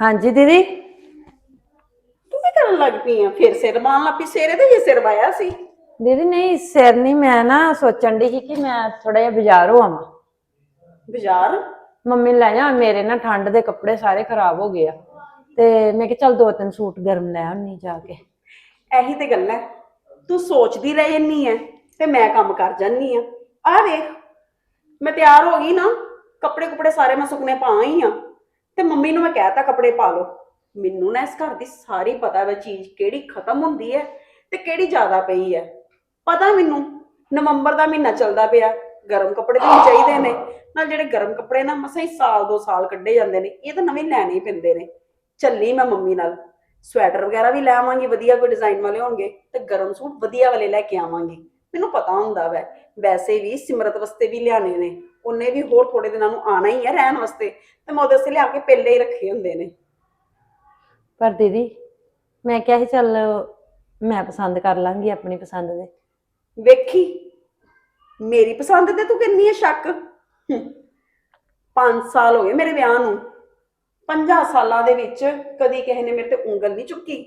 ਹਾਂਜੀ ਦੀਦੀ? ਤੂੰ ਕੀ ਕਰਨ ਲੱਗ ਪਈ ਆ? ਫਿਰ ਸਿਰ ਮਾਰਨ ਲੱਗ ਪਈ। ਸਿਰੇ ਤੇ ਹੀ ਸਿਰ ਵਾਇਆ ਸੀ। ਦੀਦੀ ਨਹੀਂ ਸਿਰ ਨਹੀਂ ਮੈਂ ਨਾ ਸੋਚਣ ਦੀ ਕਿ ਮੈਂ ਥੋੜਾ ਜਿਹਾ ਬਾਜ਼ਾਰੋਂ ਆਵਾਂ। ਬਾਜ਼ਾਰ? ਮੰਮੀ ਨੂੰ ਲੈ ਜਾ ਮੇਰੇ ਨਾ ਠੰਡ ਦੇ ਕੱਪੜੇ ਸਾਰੇ ਖਰਾਬ ਹੋ ਗਏ ਆ। ਤੇ ਮੈਂ ਕਿਹਾ ਚੱਲ ਦੋ ਤਿੰਨ ਸੂਟ ਗਰਮ ਲੈ ਆਉਣੀ ਜਾ ਕੇ। ਇਹੀ ਤੇ ਗੱਲ ਹੈ। ਤੂੰ ਸੋਚਦੀ ਰਹਿ ਜੰਨੀ ਐ ਤੇ ਮੈਂ ਕੰਮ ਕਰ ਜਾਨੀ ਆ। ਆ ਵੇਖ ਮੈਂ ਤਿਆਰ ਹੋ ਗਈ ਨਾ ਕੱਪੜੇ ਕੁਪੜੇ ਸਾਰੇ ਮੈਂ ਸੁਕਨੇ ਪਾ ਆਈ ਆ। ਤੇ ਮੰਮੀ ਨੂੰ ਮੈਂ ਕਹਿਤਾ ਕੱਪੜੇ ਪਾ ਲਓ। ਮੈਨੂੰ ਨਾ ਇਸ ਘਰ ਦੀ ਸਾਰੀ ਪਤਾ ਵਾ ਚੀਜ਼ ਕਿਹੜੀ ਖਤਮ ਹੁੰਦੀ ਹੈ ਤੇ ਕਿਹੜੀ ਜ਼ਿਆਦਾ ਪਈ ਹੈ। ਪਤਾ ਮੈਨੂੰ, ਨਵੰਬਰ ਦਾ ਮਹੀਨਾ ਚੱਲਦਾ ਪਿਆ, ਗਰਮ ਕੱਪੜੇ ਵੀ ਚਾਹੀਦੇ ਨੇ। ਨਾਲ ਜਿਹੜੇ ਗਰਮ ਕੱਪੜੇ ਨਾ ਮਸਾਂ ਹੀ ਸਾਲ ਦੋ ਸਾਲ ਕੱਢੇ ਜਾਂਦੇ ਨੇ, ਇਹ ਤਾਂ ਨਵੇਂ ਲੈਣੇ ਹੀ ਪੈਂਦੇ ਨੇ। ਚੱਲੀ ਮੈਂ ਮੰਮੀ ਨਾਲ। ਸਵੈਟਰ ਵਗੈਰਾ ਵੀ ਲੈ ਆਵਾਂਗੀ, ਵਧੀਆ ਕੋਈ ਡਿਜ਼ਾਈਨ ਵਾਲੇ ਹੋਣਗੇ ਤੇ ਗਰਮ ਸੂਟ ਵਧੀਆ ਵਾਲੇ ਲੈ ਕੇ ਆਵਾਂਗੀ। ਮੈਨੂੰ ਪਤਾ ਹੁੰਦਾ ਵੈ। ਵੈਸੇ ਵੀ ਸਿਮਰਤ ਵਾਸਤੇ ਵੀ ਲਿਆਣੇ ਨੇ। ਉਹਨੇ ਵੀ ਹੋਰ ਥੋੜੇ ਦਿਨਾਂ ਨੂੰ ਆਣਾ ਹੀ ਹੈ ਰਹਿਣ ਵਾਸਤੇ ਤੇ ਮੈਂ ਉਹਦੇ ਵਾਸਤੇ ਲਿਆ ਕੇ ਪਹਿਲੇ ਹੀ ਰੱਖੇ ਹੁੰਦੇ ਨੇ। ਪਰ ਦੀਦੀ ਮੈਂ ਕਿਹਾ ਸੀ ਚੱਲ ਮੈਂ ਪਸੰਦ ਕਰ ਲਾਂਗੀ ਆਪਣੀ ਪਸੰਦ ਦੇ। ਵੇਖੀ ਮੇਰੀ ਪਸੰਦ ਤੇ ਤੂੰ ਕਿੰਨੀ ਹੈ ਸ਼ੱਕ? 5 ਸਾਲ ਹੋ ਗਏ ਮੇਰੇ ਵਿਆਹ ਨੂੰ। 50 ਸਾਲਾਂ ਦੇ ਵਿੱਚ ਕਦੀ ਕਿਸੇ ਨੇ ਮੇਰੇ ਤੇ ਉਂਗਲ ਨਹੀਂ ਚੁੱਕੀ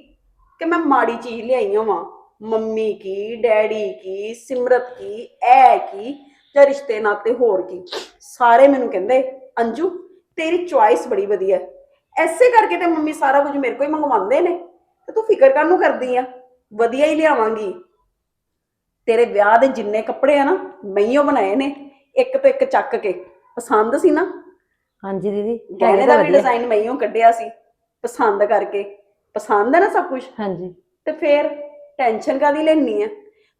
ਕਿ ਮੈਂ ਮਾੜੀ ਚੀਜ਼ ਲਿਆਈ ਹਾਂ ਮੰਮੀ ਕੀ ਡੈਡੀ ਕੀ ਸਿਮਰਤ ਕੀ ਐ ਕੀ ਜਾਂ ਰਿਸ਼ਤੇ ਨਾਤੇ ਹੋਰ ਕੀ। ਸਾਰੇ ਮੈਨੂੰ ਕਹਿੰਦੇ ਅੰਜੂ ਤੇਰੀ ਚੁਆਇਸ ਬੜੀ ਵਧੀਆ। ਹੈ ਐਸੇ ਕਰਕੇ ਤੇ ਮੰਮੀ ਸਾਰਾ ਕੁਝ ਮੇਰੇ ਕੋਲ ਹੀ ਮੰਗਵਾਉਂਦੇ ਨੇ। ਤੇ ਤੂੰ ਫਿਕਰ ਕਾਹਨੂੰ ਕਰਦੀ ਆ? ਵਧੀਆ ਹੀ ਲਿਆਵਾਂਗੀ। ਤੇਰੇ ਵਿਆਹ ਦੇ ਜਿੰਨੇ ਕੱਪੜੇ ਆ ਨਾ ਮੈਂ ਹੀ ਉਹ ਬਣਾਏ ਨੇ ਇੱਕ ਤੋਂ ਇੱਕ ਚੱਕ ਕੇ। ਪਸੰਦ ਸੀ ਨਾ? ਹਾਂਜੀ ਦੀਦੀ ਗਹਿਣੇ ਦਾ ਵੀ। ਡਿਜ਼ਾਈਨ ਮੈਂ ਹੀ ਉਹ ਕੱਢਿਆ ਸੀ ਪਸੰਦ ਕਰਕੇ। ਪਸੰਦ ਹੈ ਨਾ ਸਭ ਕੁਝ ਹਾਂਜੀ। ਤੇ ਫੇਰ ਟੈਨਸ਼ਨ ਕਾਦੀ ਲੈਣੀ ਆ?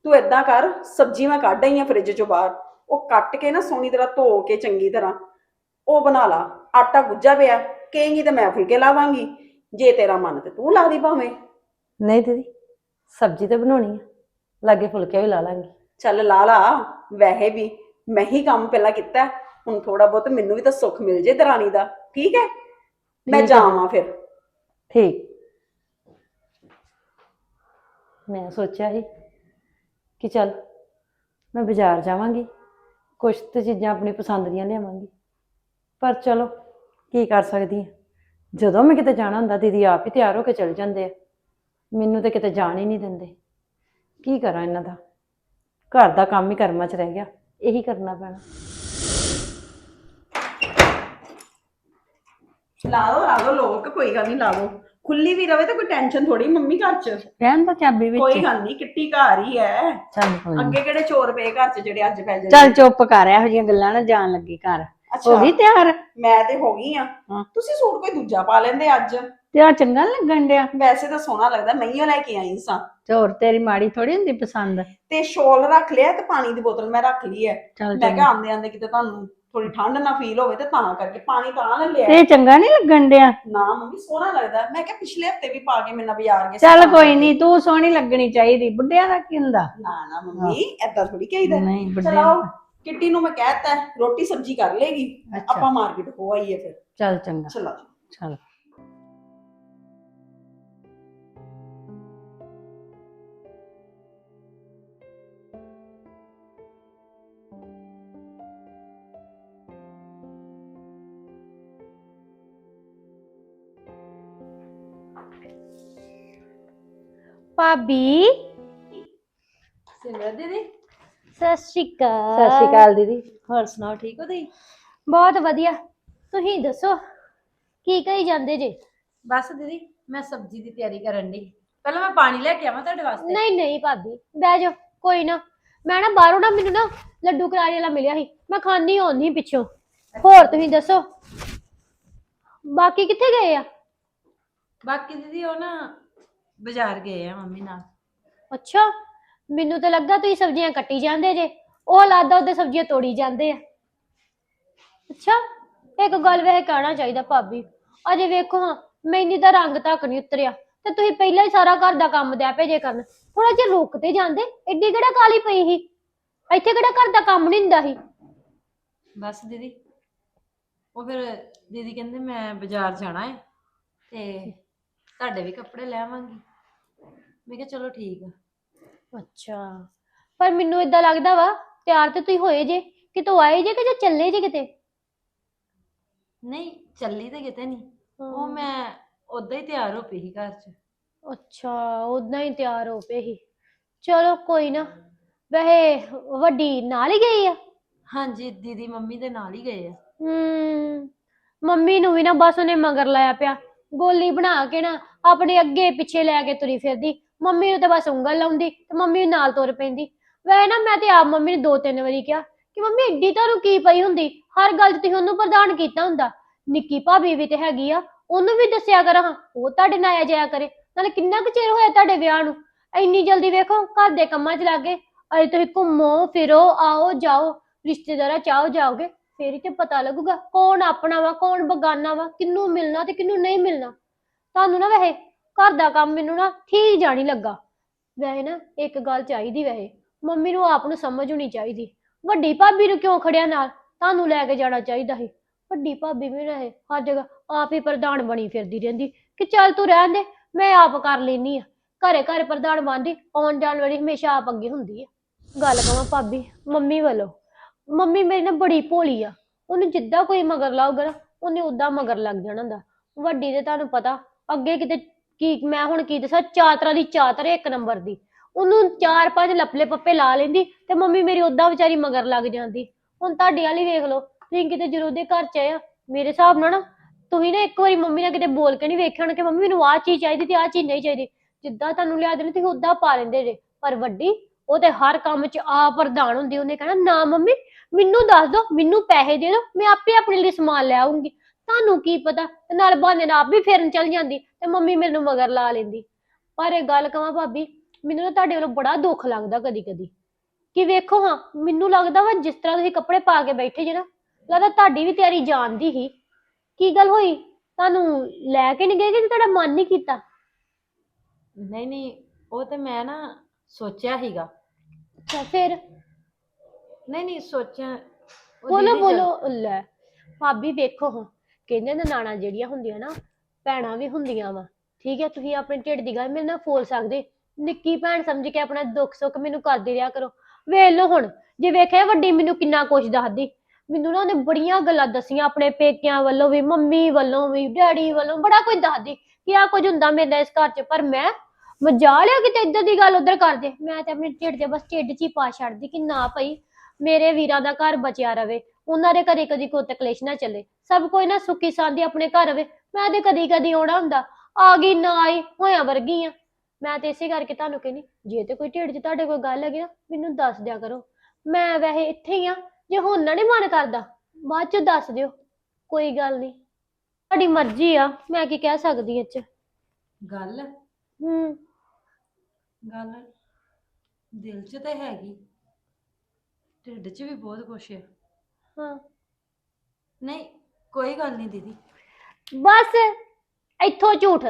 ਤੂੰ ਏਦਾਂ ਕਰ ਸਬਜ਼ੀ ਮੈਂ ਕੱਢ ਆਈ ਆ ਫ੍ਰਿਜ ਚੋਂ ਬਾਹਰ। ਉਹ ਕੱਟ ਕੇ ਨਾ ਸੋਹਣੀ ਤਰ੍ਹਾਂ ਧੋ ਕੇ ਚੰਗੀ ਤਰ੍ਹਾਂ ਉਹ ਬਣਾ ਲਾ। ਆਟਾ ਗੁੱਜਾ ਪਿਆ ਕਹੇਂਗੀ ਤੇ ਮੈਂ ਫੁਲਕੇ ਲਾਵਾਂਗੀ। ਜੇ ਤੇਰਾ ਮਨ ਤੇ ਤੂੰ ਲਾ ਦੀ ਭਾਵੇਂ। ਨਹੀਂ ਦੀਦੀ ਸਬਜ਼ੀ ਤਾਂ ਬਣਾਉਣੀ ਆ। ਲਾਗੇ ਫੁਲਕੇ ਵੀ ਲਾ ਲਾਂਗੀ। ਚੱਲ ਲਾ ਲਾ ਵੈਸੇ ਵੀ ਮੈਂ ਹੀ ਕੰਮ ਪਹਿਲਾਂ ਕੀਤਾ। ਹੁਣ ਥੋੜਾ ਬਹੁਤ ਮੈਨੂੰ ਵੀ ਤਾਂ ਸੁੱਖ ਮਿਲ ਜੇ ਦਰਾਣੀ ਦਾ। ਠੀਕ ਹੈ? ਮੈਂ ਠੀਕ ਹੈ। ਜਾਵਾਂ ਫਿਰ। ਠੀਕ। ਮੈਂ ਸੋਚਿਆ ਸੀ ਕਿ ਚੱਲ ਮੈਂ ਬਾਜ਼ਾਰ ਜਾਵਾਂਗੀ। ਕੁਝ ਤੇ ਚੀਜ਼ਾਂ ਆਪਣੀ ਪਸੰਦ ਦੀਆਂ ਲਿਆਵਾਂਗੀ। ਪਰ ਚਲੋ, ਕੀ ਕਰ ਸਕਦੀ ਹਾਂ ਜਦੋਂ ਮੈਂ ਕਿਤੇ ਜਾਣਾ ਹੁੰਦਾ, ਦੀਦੀ ਆਪ ਹੀ ਤਿਆਰ ਹੋ ਕੇ ਚਲ ਜਾਂਦੇ ਆ। ਮੈਨੂੰ ਤਾਂ ਕਿਤੇ ਜਾਣ ਹੀ ਨਹੀਂ ਦਿੰਦੇ। ਕੀ ਕਰਾਂ ਇਹਨਾਂ ਦਾ? ਘਰ ਦਾ ਕੰਮ ਹੀ ਕਰਮਾਂ 'ਚ ਰਹਿ ਗਿਆ। ਇਹੀ ਕਰਨਾ ਪੈਣਾ। ਲਾ ਦੋ ਲਾ ਦੋ ਲੋਕ, ਕੋਈ ਗੱਲ ਨਹੀਂ ਲਾ ਦੋ ਖੁੱਲੀ ਵੀ ਰਵੇ ਤਾਂ ਕੋਈ ਟੈਨਸ਼ਨ ਥੋੜੀ ਮੰਮੀ ਘਰ 'ਚ। ਰਹਿਣ ਦਾ ਚਾਬੀ ਵਿੱਚ। ਕੋਈ ਗੱਲ ਨਹੀਂ ਕਿੱਟੀ ਘਰ ਹੀ ਹੈ। ਚੱਲ ਕੋਈ ਨੀ। ਅੱਗੇ ਕਿਹੜੇ ਚੋਰ ਪਏ ਘਰ 'ਚ ਜਿਹੜੇ ਅੱਜ ਪੈ ਚੱਲ ਜਾਂਦੇ ਚੁੱਪ ਕਰ ਇਹੋ ਜਿਹੀਆਂ ਗੱਲਾਂ ਨਾ ਜਾਣ ਲੱਗੀ ਘਰ। ਹੋ ਗਈ ਤਿਆਰ? ਮੈਂ ਤੇ ਹੋ ਗਈ ਆ। ਹਾਂ। ਤੁਸੀਂ ਸੂਟ ਕੋਈ ਦੂਜਾ ਪਾ ਲੈਂਦੇ ਅੱਜ? ਤੇ ਆ ਚੰਗਾ ਨੀ ਲੱਗਣ ਡਿਆ? ਵੈਸੇ ਤਾਂ ਸੋਹਣਾ ਲੱਗਦਾ ਮੈਂ ਹੀ ਲੈ ਕੇ ਆਈ ਸਾਂ। ਤੇ ਹੋਰ ਤੇਰੀ ਮਾੜੀ ਥੋੜੀ ਹੁੰਦੀ ਪਸੰਦ। ਤੇ ਸ਼ੋਲ ਰੱਖ ਲਿਆ ਤੇ ਪਾਣੀ ਦੀ ਬੋਤਲ ਮੈਂ ਰੱਖ ਲਈ ਹੈ। ਚੱਲ ਮੈਂ ਕਿਹਾ ਆਂਦੇ ਆਂਦੇ ਕਿਤੇ ਤੁਹਾਨੂੰ ਥੋੜੀ ਠੰਡ ਨਾ ਫੀਲ ਹੋਵੇ ਤੇ ਤਾਂ ਕਰਕੇ ਪਾਣੀ ਤਾਂ ਲੈ ਲਿਆ ਤੇ ਚੰਗਾ ਨਹੀਂ ਲੱਗਣ ਡਿਆ? ਨਾ ਮੰਮੀ ਸੋਹਣਾ ਲੱਗਦਾ। ਮੈਂ ਕਿਹਾ ਪਿਛਲੇ ਹਫ਼ਤੇ ਵੀ ਪਾ ਕੇ ਮੇਰੇ ਨਾਲ ਬਾਜ਼ਾਰ ਗਏ ਸੀ ਚੱਲ ਕੋਈ। ਨਹੀਂ ਤੂੰ ਸੋਹਣੀ ਲੱਗਣੀ ਚਾਹੀਦੀ ਬੁੱਢਿਆਂ ਦਾ ਕੀ ਹੁੰਦਾ? ਨਾ ਨਾ ਮੰਮੀ ਏਦਾਂ ਥੋੜੀ ਕਹੀਦਾ। ਨਹੀਂ ਚਲ ਬੁੱਢਿਆਂ ਆਓ ਦਾ ਕਿੱਟੀ ਨੂੰ ਮੈਂ ਕਹਿਤਾ ਰੋਟੀ ਸਬਜ਼ੀ ਕਰ ਲੇਗੀ ਅੱਛਾ। ਆਪਾਂ ਮਾਰਕੀਟ ਹੋ ਆਈਏ ਫਿਰ। ਚੱਲ ਚੰਗਾ। ਚਲੋ ਚੱਲ। ਭਾਬੀ। ਸਿਮਰਤ ਦੀਦੀ। ਸਤਿ ਸ਼੍ਰੀ ਅਕਾਲ। ਸਤਿ ਸ਼੍ਰੀ ਅਕਾਲ ਦੀਦੀ। ਹੋਰ ਸੁਣਾਓ ਠੀਕ ਹੋ ਤੁਸੀਂ? ਬਹੁਤ ਵਧੀਆ। ਤੁਸੀਂ ਦੱਸੋ ਕੀ ਕਹੀ ਜਾਂਦੇ ਜੇ? ਬਸ ਦੀਦੀ ਮੈਂ ਸਬਜ਼ੀ ਦੀ ਤਿਆਰੀ ਕਰਨ ਦੀ ਪਹਿਲਾਂ ਮੈਂ ਪਾਣੀ ਲੈ ਕੇ ਆਵਾਂ ਤੁਹਾਡੇ ਵਾਸਤੇ। ਨਹੀਂ ਨਹੀਂ ਭਾਬੀ ਬਹਿ ਜਾਓ ਕੋਈ ਨਾ। ਮੈਂ ਨਾ ਬਾਹਰੋਂ ਨਾ ਮੈਨੂੰ ਨਾ ਲੱਡੂ ਕਰਾਰੀ ਵਾਲਾ ਮਿਲਿਆ ਸੀ। ਮੈਂ ਖਾਣੀ ਹੋਣੀ ਪਿੱਛੋਂ। ਹੋਰ ਤੁਸੀਂ ਦੱਸੋ ਬਾਕੀ ਕਿੱਥੇ ਗਏ ਆ? ਬਾਕੀ ਦੀਦੀ ਉਹ ਨਾ ਬਾਜ਼ਾਰ ਗਏ ਆ ਮੰਮੀ ਨਾਲ। ਅੱਛਾ ਮੈਨੂੰ ਤਾਂ ਲੱਗਾ ਤੁਸੀਂ ਸਬਜ਼ੀਆਂ ਕੱਟੀ ਜਾਂਦੇ ਜੇ ਉਹ ਲਾਦਾ ਉਹਦੇ ਸਬਜ਼ੀਆਂ ਤੋੜੀ ਜਾਂਦੇ ਆ। ਅੱਛਾ ਇੱਕ ਗੱਲ ਵੇਖ ਕਹਿਣਾ ਚਾਹੀਦਾ ਭਾਬੀ ਅਜੇ ਵੇਖੋ ਹਾਂ ਮੈਨੀ ਦਾ ਰੰਗ ਤੱਕ ਨਹੀਂ ਉਤਰਿਆ ਤੇ ਤੁਸੀਂ ਪਹਿਲਾਂ ਹੀ ਸਾਰਾ ਘਰ ਦਾ ਕੰਮ ਦਿਆ ਭੇਜੇ ਕਰਨ ਥੋੜਾ ਜਿਹਾ ਰੁਕ ਤੇ ਜਾਂਦੇ ਐਡੀ ਕਿਹੜਾ ਕਾਲੀ ਪਈ ਸੀ? ਇੱਥੇ ਕਿਹੜਾ ਘਰ ਦਾ ਕੰਮ ਨਹੀਂ ਹੁੰਦਾ ਸੀ? ਬਸ ਦੀਦੀ ਉਹ ਫਿਰ ਦੀਦੀ ਕਹਿੰਦੇ ਮੈਂ ਬਾਜ਼ਾਰ ਜਾਣਾ ਹੈ ਤੇ ਤੁਹਾਡੇ ਵੀ ਕੱਪੜੇ ਲੈ ਆਵਾਂਗੀ। ਮੈਂ ਕਿਹਾ ਚਲੋ ਠੀਕ ਆ। ਅੱਛਾ ਪਰ ਮੈਨੂੰ ਇਦਾਂ ਲੱਗਦਾ ਵਾ ਤਿਆਰ ਤੇ ਤੁਸੀਂ ਹੋਏ ਜੇ ਕਿਤੋਂ ਆਏ ਜੇ ਕਿ ਜਾਂ ਚੱਲੇ ਜੇ ਕਿਤੇ? ਨਹੀਂ ਚੱਲੀ ਤੇ ਕਿਤੇ ਨਹੀਂ। ਉਹ ਮੈਂ ਉਦਾਂ ਹੀ ਤਿਆਰ ਹੋ ਪਈ ਸੀ ਘਰ 'ਚ। ਅੱਛਾ ਉਦਾਂ ਹੀ ਤਿਆਰ ਹੋ ਪਏ ਸੀ। ਚਲੋ ਕੋਈ ਨਾ ਵੈਸੇ ਵੱਡੀ ਨਾਲ ਹੀ ਗਈ ਆ? ਹਾਂਜੀ ਦੀਦੀ ਮੰਮੀ ਦੇ ਨਾਲ ਹੀ ਗਏ ਆ। ਹੂੰ ਮੰਮੀ ਨੂੰ ਵੀ ਨਾ ਬਸ ਉਹਨੇ ਮਗਰ ਲਾਇਆ ਪਿਆ। ਗੋਲੀ ਬਣਾ ਕੇ ਨਾ ਆਪਣੇ ਅੱਗੇ ਪਿੱਛੇ ਲੈ ਕੇ ਤੁਰੀ ਫਿਰਦੀ। ਮੰਮੀ ਨੂੰ ਤੇ ਬਸ ਉਂਗਲ ਲਾਉਂਦੀ ਤੇ ਮੰਮੀ ਵੀ ਨਾਲ ਤੁਰ ਪੈਂਦੀ। ਵੈਸੇ ਨਾ ਮੈਂ ਤੇ ਆਪ ਮੰਮੀ ਨੂੰ ਦੋ ਤਿੰਨ ਵਾਰੀ ਕਿਹਾ ਕਿ ਮੰਮੀ ਏਡੀ ਤੁਹਾਨੂੰ ਕੀ ਪਈ ਹੁੰਦੀ? ਹਰ ਗੱਲ 'ਚ ਤੁਸੀਂ ਉਹਨੂੰ ਪ੍ਰਧਾਨ ਕੀਤਾ ਹੁੰਦਾ। ਨਿੱਕੀ ਭਾਬੀ ਵੀ ਤੇ ਹੈਗੀ ਆ, ਉਹਨੂੰ ਵੀ ਦੱਸਿਆ ਕਰ ਹਾਂ ਉਹ ਤੁਹਾਡੇ ਨਾਲ ਆਇਆ ਜਾਇਆ ਕਰੇ। ਨਾਲੇ ਕਿੰਨਾ ਕੁ ਚਿਰ ਹੋਇਆ ਤੁਹਾਡੇ ਵਿਆਹ ਨੂੰ? ਇੰਨੀ ਜਲਦੀ ਵੇਖੋ, ਘਰ ਦੇ ਕੰਮਾਂ 'ਚ ਲੱਗੇ ਅਜੇ ਤੁਸੀਂ ਘੁੰਮੋ, ਫਿਰੋ, ਆਓ, ਜਾਓ, ਰਿਸ਼ਤੇਦਾਰਾਂ ਚਾਹੋ ਜਾਓਗੇ, ਫੇਰ ਹੀ ਤੇ ਪਤਾ ਲੱਗੂਗਾ ਕੌਣ ਆਪਣਾ ਵਾ, ਕੌਣ ਬਗਾਨਾ ਵਾ ਕਿੰਨੂੰ ਮਿਲਣਾ ਤੇ ਕਿੰਨੂੰ ਨਹੀਂ ਮਿਲਣਾ। ਤੁਹਾਨੂੰ ਨਾ ਵੈਸੇ ਘਰ ਦਾ ਕੰਮ ਮੈਨੂੰ ਨਾ ਠੀਕ ਜਾਣੀ ਲੱਗਾ। ਵੈਸੇ ਨਾ ਇੱਕ ਗੱਲ ਚਾਹੀਦੀ ਵੈਸੇ, ਮੰਮੀ ਨੂੰ ਆਪ ਨੂੰ ਸਮਝ ਹੋਣੀ ਚਾਹੀਦੀ। ਵੱਡੀ ਭਾਬੀ ਨੂੰ ਕਿਉਂ ਖੜਿਆ ਨਾਲ? ਤੁਹਾਨੂੰ ਲੈ ਕੇ ਜਾਣਾ ਚਾਹੀਦਾ ਸੀ। ਵੱਡੀ ਭਾਬੀ ਵੀ ਰਹੇ ਹਰ ਜਗ੍ਹਾ ਆਪ ਹੀ ਪ੍ਰਧਾਨ ਬਣੀ ਫਿਰਦੀ ਰਹਿੰਦੀ ਕਿ ਚੱਲ ਤੂੰ ਰਹਿਣ ਦੇ, ਮੈਂ ਆਪ ਕਰ ਲੈਨੀ ਆ। ਘਰੇ ਘਰੇ ਪ੍ਰਧਾਨ ਬਣਦੀ, ਆਉਣ ਜਾਣ ਵਾਲੀ ਹਮੇਸ਼ਾ ਆਪ ਅੱਗੇ ਹੁੰਦੀ ਆ। ਗੱਲ ਕਵਾਂ ਭਾਬੀ, ਮੰਮੀ ਵੱਲੋਂ। ਮੰਮੀ ਮੇਰੀ ਨਾ ਬੜੀ ਭੋਲੀ ਆ। ਉਹਨੂੰ ਜਿੱਦਾਂ ਕੋਈ ਮਗਰ ਲਾਊਗਾ ਨਾ, ਉਹਨੇ ਉਦਾਂ ਮਗਰ ਲੱਗ ਜਾਣਾ ਹੁੰਦਾ। ਵੱਡੀ ਤੇ ਤੁਹਾਨੂੰ ਪਤਾ ਅੱਗੇ ਕਿਤੇ ਕੀ, ਮੈਂ ਹੁਣ ਕੀ ਦੱਸਾਂ, ਚਾਤਰਾ ਦੀ ਚਾਤਰ ਇੱਕ ਨੰਬਰ ਦੀ। ਉਹਨੂੰ ਚਾਰ ਪੰਜ ਲੱਪਲੇ ਪੱਪੇ ਲਾ ਲੈਂਦੀ ਤੇ ਮੰਮੀ ਮੇਰੀ ਉਦਾਂ ਵਿਚਾਰੀ ਮਗਰ ਲੱਗ ਜਾਂਦੀ। ਹੁਣ ਤੁਹਾਡੇ ਵਾਲੀ ਵੇਖ ਲਓ, ਤੁਸੀਂ ਕਿਤੇ ਜਦੋਂ ਦੇ ਘਰ ਚ ਆਇਆ ਮੇਰੇ ਹਿਸਾਬ ਨਾਲ ਨਾ, ਤੁਸੀਂ ਨਾ ਇੱਕ ਵਾਰੀ ਮੰਮੀ ਨਾਲ ਕਿਤੇ ਬੋਲ ਕੇ ਨਹੀਂ ਵੇਖਿਆ ਹੋਣਾ ਕਿ ਮੰਮੀ ਮੈਨੂੰ ਆਹ ਚੀਜ਼ ਚਾਹੀਦੀ ਤੇ ਆਹ ਚੀਜ਼ ਨਹੀਂ ਚਾਹੀਦੀ। ਜਿੱਦਾਂ ਤੁਹਾਨੂੰ ਲਿਆ ਦੇਣੀ, ਤੁਸੀਂ ਉਦਾਂ ਪਾ ਲੈਂਦੇ ਜੇ। ਪਰ ਵੱਡੀ, ਉਹ ਤੇ ਹਰ ਕੰਮ 'ਚ ਆ ਪ੍ਰਧਾਨ ਹੁੰਦੀ, ਉਹਨੇ ਕਹਿਣਾ, ਨਾ ਮੰਮੀ, ਮੈਨੂੰ ਦੱਸ ਦੋ, ਮੈਨੂੰ ਪੈਸੇ ਦੇ ਦਿਓ ਮੈਂ ਆਪੇ ਆਪਣੇ ਲਈ ਸਮਾਨ ਲੈ ਆਉਂਗੀ ਤੁਹਾਨੂੰ ਕੀ ਪਤਾ? ਤੇ ਨਾਲ ਬਹਾਨੇ ਨਾਲ ਆਪ ਵੀ ਫੇਰਨ ਚਲ ਜਾਂਦੀ ਤੇ ਮੰਮੀ ਮੈਨੂੰ ਮਗਰ ਲਾ ਲੈਂਦੀ। ਪਰ ਇਹ ਗੱਲ ਕਵਾਂ ਭਾਬੀ ਮੈਨੂੰ ਨਾ ਤੁਹਾਡੇ ਵੱਲੋਂ ਬੜਾ ਦੁੱਖ ਲੱਗਦਾ ਕਦੀ ਕਦੀ ਕਿ ਵੇਖੋ ਹਾਂ ਮੈਨੂੰ ਲੱਗਦਾ ਵਾ ਜਿਸ ਤਰ੍ਹਾਂ ਤੁਸੀਂ ਕੱਪੜੇ ਪਾ ਕੇ ਬੈਠੇ ਜੇ ਨਾ ਲੱਗਦਾ ਤੁਹਾਡੀ ਵੀ ਤਿਆਰੀ ਜਾਣ ਦੀ ਹੀ। ਕੀ ਗੱਲ ਹੋਈ? ਤੁਹਾਨੂੰ ਲੈ ਕੇ ਨਹੀਂ ਗਏ ਕਿ ਤੁਹਾਡਾ ਮਨ ਨਹੀਂ ਕੀਤਾ? ਨਹੀਂ ਨਹੀਂ ਉਹ ਤੇ ਮੈਂ ਨਾ ਸੋਚਿਆ ਸੀਗਾ। ਅੱਛਾ ਫਿਰ? ਨਹੀਂ ਨਹੀਂ ਸੋਚਿਆ। ਉਹ ਬੋਲੋ ਦੀਦੀ ਬੋਲੋ ਲੈ। ਭਾਬੀ ਵੇਖੋ ਹਾਂ। ਕਹਿੰਦੇ ਨਨਾਣਾ ਜਿਹੜੀਆਂ ਹੁੰਦੀਆਂ ਨਾ, ਭੈਣਾਂ ਵੀ ਹੁੰਦੀਆਂ ਵਾ। ਠੀਕ ਹੈ, ਤੁਸੀਂ ਆਪਣੇ ਢਿੱਡ ਦੀ ਗੱਲ ਮੇਰੇ ਨਾਲ ਫੋਲ ਸਕਦੇ। ਨਿੱਕੀ ਭੈਣ ਸਮਝ ਕੇ ਆਪਣਾ ਦੁੱਖ ਸੁੱਖ ਮੈਨੂੰ ਕਰਦੇ ਰਿਹਾ ਕਰੋ। ਵੇਖ ਲਓ ਹੁਣ, ਜੇ ਵੇਖਿਆ ਵੱਡੀ ਮੈਨੂੰ ਕਿੰਨਾ ਕੁਛ ਦੱਸਦੀ। ਮੈਨੂੰ ਨਾ ਉਹਨੇ ਬੜੀਆਂ ਗੱਲਾਂ ਦੱਸੀਆਂ ਆਪਣੇ ਪੇਕਿਆਂ ਵੱਲੋਂ ਵੀ, ਮੰਮੀ ਵੱਲੋਂ ਵੀ, ਡੈਡੀ ਵੱਲੋਂ, ਬੜਾ ਕੁਝ ਦੱਸਦੀ ਕਿ ਆ ਕੁਝ ਹੁੰਦਾ ਮੇਰੇ ਨਾਲ ਇਸ ਘਰ 'ਚ, ਪਰ ਮੈਂ ਮਜਾ ਲਿਆ ਕਿਤੇ ਇੱਧਰ ਦੀ ਗੱਲ ਉੱਧਰ ਕਰਦੇ। ਮੈਂ ਤੇ ਆਪਣੇ ਢਿੱਡ 'ਚ ਬਸ ਢਿੱਡ 'ਚ ਹੀ ਪਾ ਛੱਡਦੀ ਕਿ ਨਾ ਭਈ, ਮੇਰੇ ਵੀਰਾਂ ਦਾ ਘਰ ਬਚਿਆ ਰਵੇ। ਉਹਨਾਂ ਦੇ ਕਦੀ ਕਦੀ ਕੋਈ ਤਕਲੀਫ ਨਾ ਚੱਲੇ। ਸਭ ਕੋਈ ਨਾ ਸੁੱਖੀ ਸਾਂਦੀ ਆਪਣੇ ਘਰ ਰਵੇ ਮੈਂ ਤੇ ਕਦੀ ਕਦੀ ਆਉਣਾ ਹੁੰਦਾ। ਆ ਗਈ ਨਾ ਆਈ ਹੋਇਆ ਵਰਗੀ ਆ। ਮੈਂ ਤੇ ਇਸੇ ਕਰਕੇ ਤੁਹਾਨੂੰ ਕਹਿੰਦੀ ਜੇ ਤੇ ਕੋਈ ਢਿੱਡ 'ਚ ਤੁਹਾਡੇ ਕੋਈ ਗੱਲ ਹੈਗੀ ਨਾ ਮੈਨੂੰ ਦੱਸ ਦਿਆ ਕਰੋ। ਮੈਂ ਵੈਸੇ ਇੱਥੇ ਹੀ ਆ ਜੇ ਹੁਣ ਨਾ ਨੀ ਮਨ ਕਰਦਾ ਬਾਅਦ ਚ ਦੱਸ ਦਿਓ। ਕੋਈ ਗੱਲ ਨਹੀਂ ਤੁਹਾਡੀ ਮਰਜ਼ੀ ਆ ਮੈਂ ਕੀ ਕਹਿ ਸਕਦੀ ਚ। ਗੱਲ? ਹੂੰ। ਗੱਲ ਦਿਲ 'ਚ ਤੇ ਹੈਗੀ। ਢਿੱਡ 'ਚ ਵੀ ਬਹੁਤ ਕੁਛ ਹੈ ਹਾਂ। ਨਹੀਂ ਕੋਈ ਗੱਲ ਨਹੀਂ ਦੀਦੀ। ਬਸ ਇੱਥੋਂ ਝੂਠ।